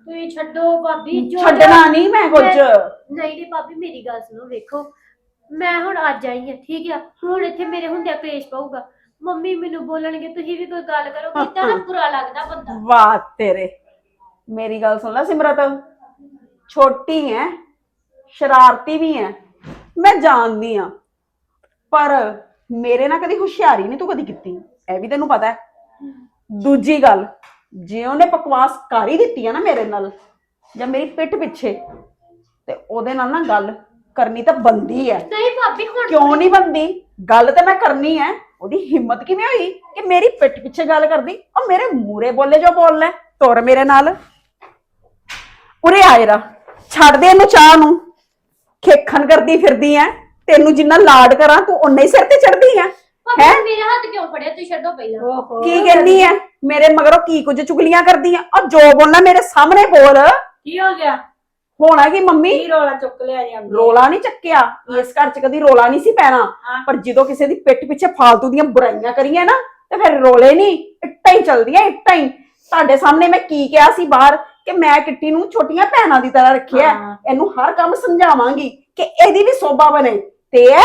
ਤੁਸੀਂ ਛੱਡੋ ਭਾਬੀ ਜੋ ਛੱਡਣਾ ਨਹੀਂ ਮੈਂ ਕੁਝ। ਨਹੀਂ ਨਹੀਂ ਭਾਬੀ ਮੇਰੀ ਗੱਲ ਸੁਣੋ ਵੇਖੋ। ਮੈਂ ਹੁਣ ਅੱਜ ਆਈ ਹਾਂ ਠੀਕ ਆ? ਹੁਣ ਇੱਥੇ ਮੇਰੇ ਹੁੰਦਿਆਂ ਕਲੇਸ਼ ਪਊਗਾ। ਮੰਮੀ ਮੈਨੂੰ ਬੋਲਣਗੇ ਤੁਸੀਂ ਵੀ ਕੋਈ ਗੱਲ ਕਰੋ ਕਿਤਾ ਨਾ ਬੁਰਾ ਲੱਗਦਾ ਬੰਦਾ। ਵਾਹ ਤੇਰੇ। ਮੇਰੀ ਗੱਲ ਸੁਣ ਲੈ ਸਿਮਰਤ। ਛੋਟੀ ਐ ਸ਼ਰਾਰਤੀ ਵੀ ਐ ਮੈਂ ਜਾਣਦੀ ਆ। ਪਰ ਮੇਰੇ ਨਾਲ ਕਦੀ ਹੁਸ਼ਿਆਰੀ ਨਹੀਂ ਤੂੰ ਕਦੀ ਕੀਤੀ। ਇਹ ਵੀ ਤੈਨੂੰ ਪਤਾ ਹੈ ਦੂਜੀ ਗੱਲ ਜੇ ਉਹਨੇ ਬਕਵਾਸ ਕਰ ਹੀ ਦਿੱਤੀ ਆ ਨਾ ਮੇਰੇ ਨਾਲ ਜਾਂ ਮੇਰੀ ਪਿੱਠ ਪਿੱਛੇ ਤੇ ਉਹਦੇ ਨਾਲ ਨਾ ਗੱਲ ਕਰਨੀ ਤਾਂ ਬੰਦੀ ਐ। ਨਹੀਂ ਭਾਬੀ ਹੁਣ ਕਿਉਂ ਨਹੀਂ ਬੰਦੀ ਗੱਲ ਤੇ ਮੈਂ ਕਰਨੀ ਐ। ਉਹਦੀ ਹਿੰਮਤ ਕਿਵੇਂ ਹੋਈ ਕਿ ਮੇਰੀ ਪਿੱਠ ਪਿੱਛੇ ਗੱਲ ਕਰਦੀ? ਉਹ ਮੇਰੇ ਮੂਰੇ ਬੋਲੇ ਜੋ ਬੋਲਣਾ ਤੁਰ ਮੇਰੇ ਨਾਲ। ਉਰੇ ਆਏ ਰਾ ਛੱਡ ਦੇ ਇਹਨੂੰ ਚਾਹ ਨੂੰ। ਖੇਖਣ ਕਰਦੀ ਫਿਰਦੀ ਐ ਤੈਨੂੰ ਜਿੰਨਾ ਲਾਡ ਕਰਾਂ ਤੂੰ ਓਨਾ ਹੀ ਸਿਰ ਤੇ ਚੜਦੀ ਐ। ਹੈਂ? ਮੇਰੇ ਹੱਥ ਕਿਉਂ ਫੜਿਆ ਤੁਸੀਂ ਛੱਡੋ ਪਹਿਲਾਂ। ਓਹੋ। ਕੀ ਕਹਿੰਦੀ ਐ? ਮੇਰੇ ਮਗਰੋਂ ਕੀ ਕੁਝ ਚੁਗਲੀਆਂ ਕਰਦੀ ਐ ਔਰ ਜੋ ਬੋਲਣਾ ਮੇਰੇ ਸਾਹਮਣੇ ਬੋਲ। ਕੀ ਹੋ ਗਿਆ? ਹੋਣਾ ਕਿ ਮੰਮੀ? ਕੀ ਰੋਲਾ ਚੁੱਕ ਲਿਆ ਜਾਂਦੇ ਰੋਲਾ ਨਹੀਂ ਚੱਕਿਆ। ਇਸ ਘਰ 'ਚ ਕਦੀ ਰੋਲਾ ਨਹੀਂ ਸੀ ਪੈਣਾ। ਹਾਂ। ਪਰ ਜਦੋਂ ਕਿਸੇ ਦੀ ਪਿੱਠ ਪਿੱਛੇ ਫਾਲਤੂ ਦੀਆਂ ਬੁਰਾਈਆਂ ਕਰੀਆਂ ਨਾ ਤੇ ਫਿਰ ਰੋਲੇ ਨਹੀਂ। ਇੱਟਾਂ ਹੀ ਚਲਦੀਆਂ ਇੱਟਾਂ ਹੀ। ਤੁਹਾਡੇ ਸਾਹਮਣੇ ਮੈਂ ਕੀ ਕਿਹਾ ਸੀ ਬਾਹਰ? ਕਿ ਮੈਂ ਕਿੱਟੀ ਨੂੰ ਛੋਟੀਆਂ ਭੈਣਾਂ ਦੀ ਤਰ੍ਹਾਂ ਰੱਖਿਆ। ਹਾਂ। ਇਹਨੂੰ ਹਰ ਕੰਮ ਸਮਝਾਵਾਂਗੀ ਕਿ ਇਹਦੀ ਵੀ ਸੋਭਾ ਬਣੇ। ਤੇ ਇਹ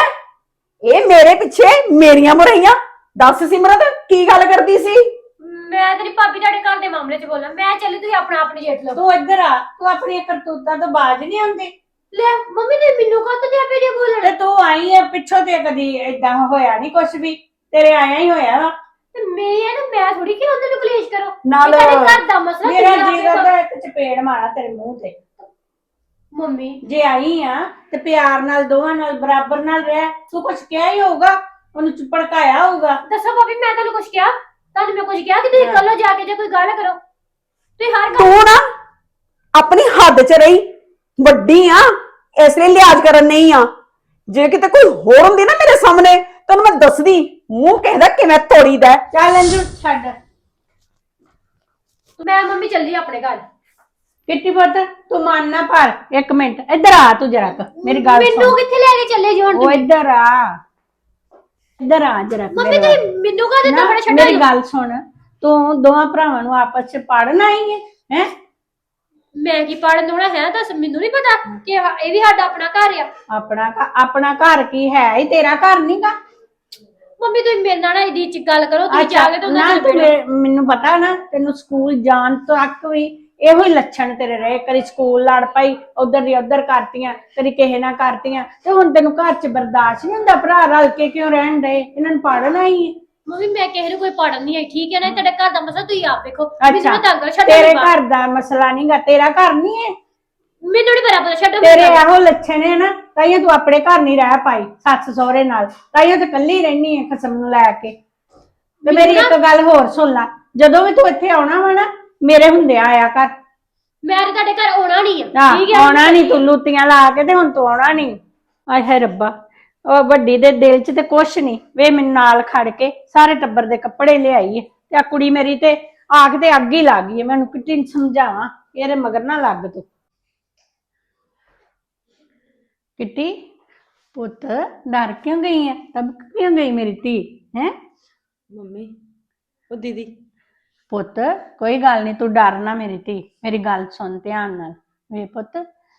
ਇਹ ਮੇਰੇ ਪਿੱਛੇ ਮੇਰੀਆਂ ਬੁਰਾਈਆਂ ਦੱਸ ਸਿਮਰਤ ਕੀ ਗੱਲ ਕਰਦੀ ਸੀ? ਮੈਂ ਤੇਰੀ ਭਾਬੀ ਤੁਹਾਡੇ ਘਰ ਦੇ ਮਾਮਲੇ 'ਚ ਬੋਲਾਂ। ਮੈਂ ਚੱਲੀ ਤੁਸੀਂ ਆਪਣਾ ਆਪਣੀ ਜੇਠ ਲਓ। ਤੂੰ ਇੱਧਰ ਆ। ਤੂੰ ਆਪਣੀਆਂ ਕਰਤੂਤਾਂ ਤੋਂ ਬਾਜ ਨਹੀਂ ਆਉਂਦੀ। ਲੈ ਮੰਮੀ ਨੇ ਮੈਨੂੰ ਕਾਹ ਤੋਂ ਆਪੇ ਜੇ ਬੋਲਣ ਤੇ ਤੂੰ ਆਈ ਆ ਪਿੱਛੋਂ ਤੇ ਕਦੀ ਏਦਾਂ ਹੋਇਆ ਨਹੀਂ ਕੁਛ ਵੀ। ਤੇਰੇ ਆਇਆ ਹੀ ਹੋਇਆ ਵਾ। ਤੇ ਮੇਰੀ ਹੈ ਨਾ ਮੈਂ ਥੋੜੀ ਕਿ ਉਹਨਾਂ ਨੂੰ ਕਲੇਸ਼ ਕਰੋ? ਨਾਲ ਇਹ ਤੁਹਾਡੇ ਘਰ ਦਾ ਮਸਲਾ ਮੇਰਾ ਤੁਸੀਂ ਜੀ ਆਪੇ ਕਰਦਾ ਇੱਕ ਚਪੇੜ ਮਾਰਾ ਤੇਰੇ ਮੂੰਹ ਤੇ। ਮੰਮੀ। ਜੇ ਆਈ ਆ ਤੇ ਪਿਆਰ ਨਾਲ ਦੋਵਾਂ ਨਾਲ ਬਰਾਬਰ ਨਾਲ ਰਹਿ ਤੂੰ ਕੁਛ ਕਿਹਾ ਹੀ ਹੋਊਗਾ ਉਹਨੂੰ ਚ ਭੜਕਾਇਆ ਹੋਊਗਾ। ਦੱਸੋ ਭਾਬੀ ਮੈਂ ਤੁਹਾਨੂੰ ਕੁਝ ਕਿਹਾ? ਤੁਹਾਨੂੰ ਮੈਂ ਕੁਝ ਕਿਹਾ ਕਿ ਤੁਸੀਂ ਹਾਂ। ਕੱਲੋ ਜਾ ਕੇ ਜੇ ਕੋਈ ਗੱਲ ਕਰੋ? ਤੁਸੀਂ ਹਰ ਗੱਲ ਤੂੰ ਨਾ ਆਪਣੀ ਹੱਦ 'ਚ ਰਹੀ। ਵੱਡੀ ਆ ਇਸ ਲਈ ਲਿਹਾਜ਼ ਕਰਨ ਨਹੀਂ ਆ। ਜੇ ਕਿਤੇ ਕੋਈ ਹੋਰ ਹੁੰਦੀ ਨਾ ਮੇਰੇ ਸਾਹਮਣੇ ਤੈਨੂੰ ਮੈਂ ਦੱਸਦੀ। ਮੂੰਹ ਕਹਿੰਦਾ ਕਿਵੇਂ ਤੋੜੀਦਾ ਹੈ। ਚੱਲ ਅੰਜੂ ਛੱਡ। ਮੈਂ ਮੰਮੀ ਚੱਲੀ ਆਪਣੇ ਘਰ। ਕਿੱਟੀ ਪੁੱਤ ਤੂੰ ਮਨ ਨਾ ਭਰ। ਇੱਕ ਮਿੰਟ ਇੱਧਰ ਆ ਤੂੰ ਜਰਾ ਕੁ ਮੇਰੀ ਗੱਲ ਮੈਨੂੰ ਸੁਣ। ਕਿੱਥੇ ਲੈ ਕੇ ਚੱਲੇ ਜੀ ਹੁਣ ਉਹ ਤੁਸੀਂ? ਇੱਧਰ ਆ। ਇੱਧਰ ਆ ਜਰਾ ਕੁ ਮੰਮੀ ਮੇਰੇ। ਤੁਸੀਂ ਮੈਨੂੰ ਕਾਹਦੇ ਨਾ, ਤੱਕੜੇ ਮੇਰੀ ਛੱਡਿਆ ਗੱਲ ਸੁਣ। ਤੂੰ ਦੋਵਾਂ ਭਰਾਵਾਂ ਨੂੰ ਆਪਸ ਚ ਪੜਨ ਆਈ ਹੈ ਹੈ? ਮੈਂ ਕੀ ਪੜਨ ਹੋਣਾ ਹੈ ਤਾਂ ਮੈਨੂੰ ਨਹੀਂ ਪਤਾ ਕਿ ਇਹ ਇਹ ਵੀ ਸਾਡਾ ਆਪਣਾ ਘਰ ਆ। ਆਪਣਾ ਘ- ਆਪਣਾ ਘਰ ਕੀ ਹੈ? ਹੀ ਤੇਰਾ ਘਰ ਨਹੀਂਗਾ ਮੰਮੀ ਤੁਸੀਂ ਮੇਰੇ ਨਾਲ ਨਾ ਇਹਦੀ ਚ ਗੱਲ ਕਰੋ ਤੁਸੀਂ ਜਾ ਕੇ ਤਾਂ ਨਾ ਉਹਨਾਂ ਤੂੰ ਨੂੰ ਮੇ- ਮੈਨੂੰ ਪਤਾ ਨਾ ਤੈਨੂੰ ਸਕੂਲ ਜਾਣ ਤੱਕ ਵੀ ਇਹੋ ਹੀ ਲੱਛਣ ਤੇਰੇ ਰਹੇ। ਕਦੀ ਸਕੂਲ ਲੜ ਪਈ ਉਧਰ ਦੀ ਉਧਰ ਕਰਤੀਆਂ ਕਦੀ ਕਿਸੇ ਨਾਲ ਕਰਤੀਆਂ ਤੇ ਹੁਣ ਤੈਨੂੰ ਘਰ 'ਚ ਬਰਦਾਸ਼ਤ ਨਹੀਂ ਹੁੰਦਾ ਭਰਾ ਰਲ ਕੇ ਕਿਉਂ ਰਹਿਣ ਦੇ? ਇਹਨਾਂ ਨੂੰ ਪੜਨਾ ਹੀ ਹੈ। ਮੰਮੀ ਮੈਂ ਕਿਸੇ ਨੂੰ ਕੋਈ ਪੜਨ ਨਹੀਂ ਆਈ ਠੀਕ ਹੈ ਨਾ? ਇਹ ਤੁਹਾਡੇ ਘਰ ਦਾ ਮਸਲਾ ਤੁਸੀਂ ਆਪ ਵੇਖੋ। ਮੈਨੂੰ ਅੱਛਾ ਨਾ ਤੰਗ ਕਰੋ, ਛੱਡੋ ਤੇਰੇ। ਘਰ ਦਾ ਮਸਲਾ ਨਹੀਂਗਾ ਤੇਰਾ ਘਰ ਨਹੀਂ ਹੈ? ਮੈਨੂੰ ਨਹੀਂ ਬਰਾਬਰ ਛੱਡੋ ਤੇਰੇ ਮੈਨੂੰ। ਇਹੋ ਲੱਛਣ ਹੈ ਨਾ ਤਾਈਓ ਤੂੰ ਆਪਣੇ ਘਰ ਨਹੀਂ ਰਹਿ ਪਾਈ ਸੱਸ ਸਹੁਰੇ ਨਾਲ। ਤਾਈਓ ਤੇ ਕੱਲੀ ਰਹਿਣੀ ਹੈ ਖਸਮ ਨੂੰ ਲੈ ਕੇ। ਤੇ ਮੇਰੀ ਇੱਕ ਗੱਲ ਹੋਰ ਸੁਣ ਲੈ ਜਦੋਂ ਵੀ ਤੂੰ ਇੱਥੇ ਆਉਣਾ ਵਾ ਨਾ ਮੇਰੇ ਹੁੰਦੇ ਆਇਆ ਕਰ। ਮੈਂ ਤੇ ਤੁਹਾਡੇ ਘਰ ਆਉਣਾ ਨਹੀਂ ਆ ਹਾਂ ਠੀਕ ਹੈ? ਆਉਣਾ ਨਹੀਂ ਤੂੰ ਲੁੱਤੀਆਂ ਲਾ ਕੇ ਤੇ ਹੁਣ ਤੂੰ ਆਉਣਾ ਨਹੀਂ ਆਏ ਹੈ ਰੱਬਾ ਉਹ ਵੱਡੀ ਦੇ ਦਿਲ 'ਚ ਤੇ ਕੁਛ ਨਹੀਂ ਵੇ ਮੈਨੂੰ ਨਾਲ ਖੜ ਕੇ ਸਾਰੇ ਟੱਬਰ ਦੇ ਕੱਪੜੇ ਲਿਆਈ ਹੈ ਤੇ ਆ ਕੁੜੀ ਮੇਰੀ ਤੇ ਆਖ ਤੇ ਅੱਗ ਹੀ ਲੱਗ ਗਈ ਹੈ ਮੈਨੂੰ ਨੂੰ ਸਮਝਾਵਾਂ ਇਹਦੇ ਮਗਰ ਨਾ ਲੱਗ ਤੂੰ। ਕਿੱਟੀ? ਪੁੱਤ ਡਰ ਕਿਉਂ ਗਈ ਹੈ ਤਬ ਕਿਉਂ ਗਈ ਮੇਰੀ ਧੀ ਹੈ? ਮੰਮੀ ਉਹ ਦੀਦੀ। ਪੁੱਤ ਕੋਈ ਗੱਲ ਨਹੀਂ ਤੂੰ ਡਰ ਨਾ ਮੇਰੀ ਧੀ। ਮੇਰੀ ਗੱਲ ਸੁਣ ਧਿਆਨ ਨਾਲ। ਵੇ ਪੁੱਤ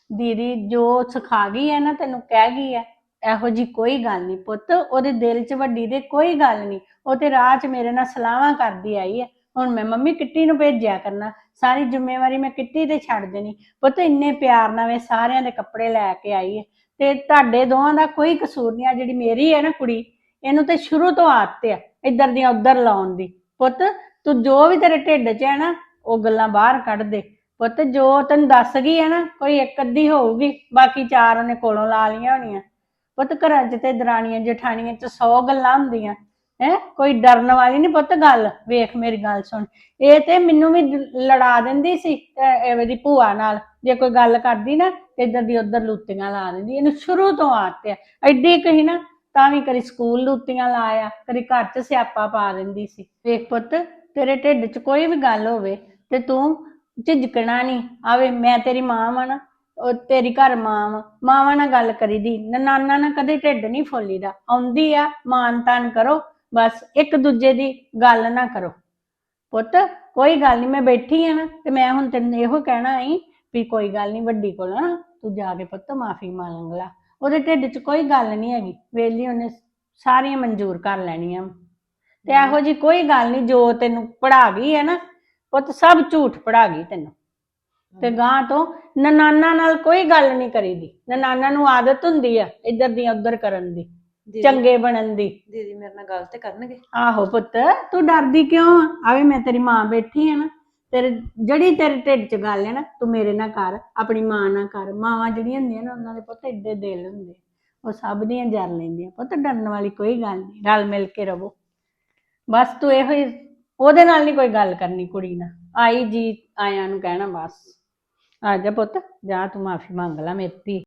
ਦੀਦੀ ਜੋ ਸਿਖਾ ਗਈ ਹੈ ਨਾ ਤੈਨੂੰ ਕਹਿ ਗਈ ਹੈ ਇਹੋ ਜੀ ਕੋਈ ਗੱਲ ਨਹੀਂ ਪੁੱਤ ਉਹਦੇ ਦਿਲ 'ਚ ਵੱਡੀ ਦੇ ਕੋਈ ਗੱਲ ਨਹੀਂ ਉਹ ਤੇ ਰਾਹ 'ਚ ਮੇਰੇ ਨਾਲ ਸਲਾਹਾਂ ਕਰਦੀ ਆਈ ਹੈ ਹੁਣ ਮੈਂ ਮੰਮੀ ਕਿੱਟੀ ਨੂੰ ਭੇਜਿਆ ਕਰਨਾ। ਸਾਰੀ ਜ਼ਿੰਮੇਵਾਰੀ ਮੈਂ ਕਿੱਟੀ ਤੇ ਛੱਡ ਦੇਣੀ। ਪੁੱਤ ਇੰਨੇ ਪਿਆਰ ਨਾਲ ਵੇ ਸਾਰਿਆਂ ਦੇ ਕੱਪੜੇ ਲੈ ਕੇ ਆਈ ਹੈ ਤੇ ਤੁਹਾਡੇ ਦੋਵਾਂ ਦਾ ਕੋਈ ਕਸੂਰ ਨਹੀਂ ਆ, ਜਿਹੜੀ ਮੇਰੀ ਹੈ ਨਾ ਕੁੜੀ, ਇਹਨੂੰ ਤੇ ਸ਼ੁਰੂ ਤੋਂ ਆਦਤ ਆ ਇੱਧਰ ਦੀਆਂ ਉੱਧਰ ਲਾਉਣ ਦੀ। ਪੁੱਤ, ਤੂੰ ਜੋ ਵੀ ਤੇਰੇ ਢਿੱਡ 'ਚ ਹੈ ਨਾ, ਉਹ ਗੱਲਾਂ ਬਾਹਰ ਕੱਢ ਦੇ। ਪੁੱਤ, ਜੋ ਤੈਨੂੰ ਦੱਸ ਗਈ ਹੈ ਨਾ, ਕੋਈ ਇੱਕ ਅੱਧੀ ਹੋਊਗੀ, ਬਾਕੀ ਚਾਰ ਉਹਨੇ ਕੋਲੋਂ ਲਾ ਲੀਆਂ ਹੋਣੀਆਂ। ਪੁੱਤ, ਘਰਾਂ 'ਚ ਤੇ ਦਰਾਣੀਆਂ ਜਠਾਣੀਆਂ 'ਚ 100 ਗੱਲਾਂ ਹੁੰਦੀਆਂ। ਹੈ, ਕੋਈ ਡਰਨ ਵਾਲੀ ਨਹੀਂ ਪੁੱਤ ਗੱਲ, ਵੇਖ ਮੇਰੀ ਗੱਲ ਸੁਣ। ਇਹ ਤੇ ਮੈਨੂੰ ਵੀ ਲੜਾ ਦਿੰਦੀ ਸੀ, ਤੇ ਭੂਆ ਨਾਲ। ਜੇ ਕੋਈ ਗੱਲ ਕਰਦੀ ਨਾ ਤੇ ਇੱਧਰ ਦੀ ਉਧਰ ਲੁੱਤੀਆਂ ਲਾ ਦਿੰਦੀ। ਇਹਨੂੰ ਸ਼ੁਰੂ ਤੋਂ ਆਦਤ ਹੈ ਐਡੀ ਕਹੀ ਨਾ, ਤਾਂ ਵੀ ਕਦੀ ਸਕੂਲ ਲੁੱਤੀਆਂ ਲਾਇਆ, ਕਦੀ ਘਰ 'ਚ ਸਿਆਪਾ ਪਾ ਦਿੰਦੀ ਸੀ। ਵੇਖ ਪੁੱਤ, ਤੇਰੇ ਢਿੱਡ 'ਚ ਕੋਈ ਵੀ ਗੱਲ ਹੋਵੇ ਤੇ ਤੂੰ ਝਿਜਕਣਾ ਨਹੀਂ ਆਵੇ, ਮੈਂ ਤੇਰੀ ਮਾਂ ਵਾਂ ਨਾ, ਉਹ ਤੇਰੀ ਘਰ ਮਾਂ ਵਾ। ਮਾਵਾਂ ਨਾਲ ਗੱਲ ਕਰੀਦੀ। ਨਨਾਨਾ ਨਾਲ ਕਦੇ ਢਿੱਡ ਨਹੀਂ ਫੋਲੀਦਾ। ਆਉਂਦੀ ਆ ਮਾਨ ਤਾਨ ਕਰੋ, ਬਸ ਇੱਕ ਦੂਜੇ ਦੀ ਗੱਲ ਨਾ ਕਰੋ। ਪੁੱਤ, ਕੋਈ ਗੱਲ ਨਹੀਂ ਮੈਂ ਬੈਠੀ ਆ ਨਾ ਤੇ ਮੈਂ ਹੁਣ ਤੈਨੂੰ ਇਹੋ ਕਹਿਣਾ ਆਈ ਵੀ ਕੋਈ ਗੱਲ ਨਹੀਂ ਵੱਡੀ ਕੋਲ ਨਾ ਤੂੰ ਜਾ ਕੇ ਪੁੱਤ ਮਾਫੀ ਮੰਗ ਲੈ। ਉਹਦੇ ਢਿੱਡ 'ਚ ਕੋਈ ਗੱਲ ਨਹੀਂ ਹੈਗੀ। ਵੇਲੀ ਉਹਨੇ ਸਾਰੀਆਂ ਮਨਜ਼ੂਰ ਕਰ ਲੈਣੀਆਂ। ਤੇ ਇਹੋ ਜੀ ਕੋਈ ਗੱਲ ਨਹੀਂ ਜੋ ਤੈਨੂੰ ਪੜਾ ਗਈ ਹੈ ਨਾ ਪੁੱਤ ਸਭ ਝੂਠ ਪੜਾ ਗਈ ਤੈਨੂੰ। ਤੇ ਗਾਂ ਤੋਂ ਨਨਾਨਾ ਨਾਲ ਕੋਈ ਗੱਲ ਨਹੀਂ ਕਰੀਦੀ। ਨਨਾਨਾ ਨੂੰ ਆਦਤ ਹੁੰਦੀ ਆ ਇੱਧਰ ਦੀ ਉੱਧਰ ਕਰਨ ਦੀ ਚੰਗੇ ਬਣਨ ਦੀ। ਦੀਦੀ ਮੇਰੇ ਨਾਲ ਗੱਲ ਤੇ ਕਰਨਗੇ। ਆਹੋ ਪੁੱਤ ਤੂੰ ਡਰਦੀ ਕਿਉਂ ਆ? ਆਵੇ ਮੈਂ ਤੇਰੀ ਮਾਂ ਬੈਠੀ ਆ ਨਾ। ਤੇਰੇ ਜਿਹੜੀ ਤੇਰੇ ਢਿੱਡ 'ਚ ਗੱਲ ਹੈ ਨਾ, ਤੂੰ ਮੇਰੇ ਨਾਲ ਕਰ, ਆਪਣੀ ਮਾਂ ਨਾਲ ਕਰ। ਮਾਵਾਂ ਜਿਹੜੀਆਂ ਹੁੰਦੀਆਂ ਨਾ, ਉਹਨਾਂ ਦੇ ਪੁੱਤ ਏਡੇ ਦਿਲ ਹੁੰਦੇ। ਉਹ ਸਭ ਦੀਆਂ ਜਰ ਲੈਂਦੀਆਂ। ਪੁੱਤ, ਡਰਨ ਵਾਲੀ ਕੋਈ ਗੱਲ ਨਹੀਂ। ਰਲ ਮਿਲ ਕੇ ਰਵੋ। ਬਸ ਤੂੰ ਇਹੋ ਹੀ, ਉਹਦੇ ਨਾਲ ਨਹੀਂ ਕੋਈ ਗੱਲ ਕਰਨੀ ਕੁੜੀ ਨਾਲ। ਆਈ ਜੀ, ਆਇਆਂ ਨੂੰ ਕਹਿਣਾ ਬਸ। ਆ ਜਾ ਪੁੱਤ, ਜਾ ਤੂੰ ਮਾਫੀ ਮੰਗ ਲੈ ਮੇਰੀ ਧੀ।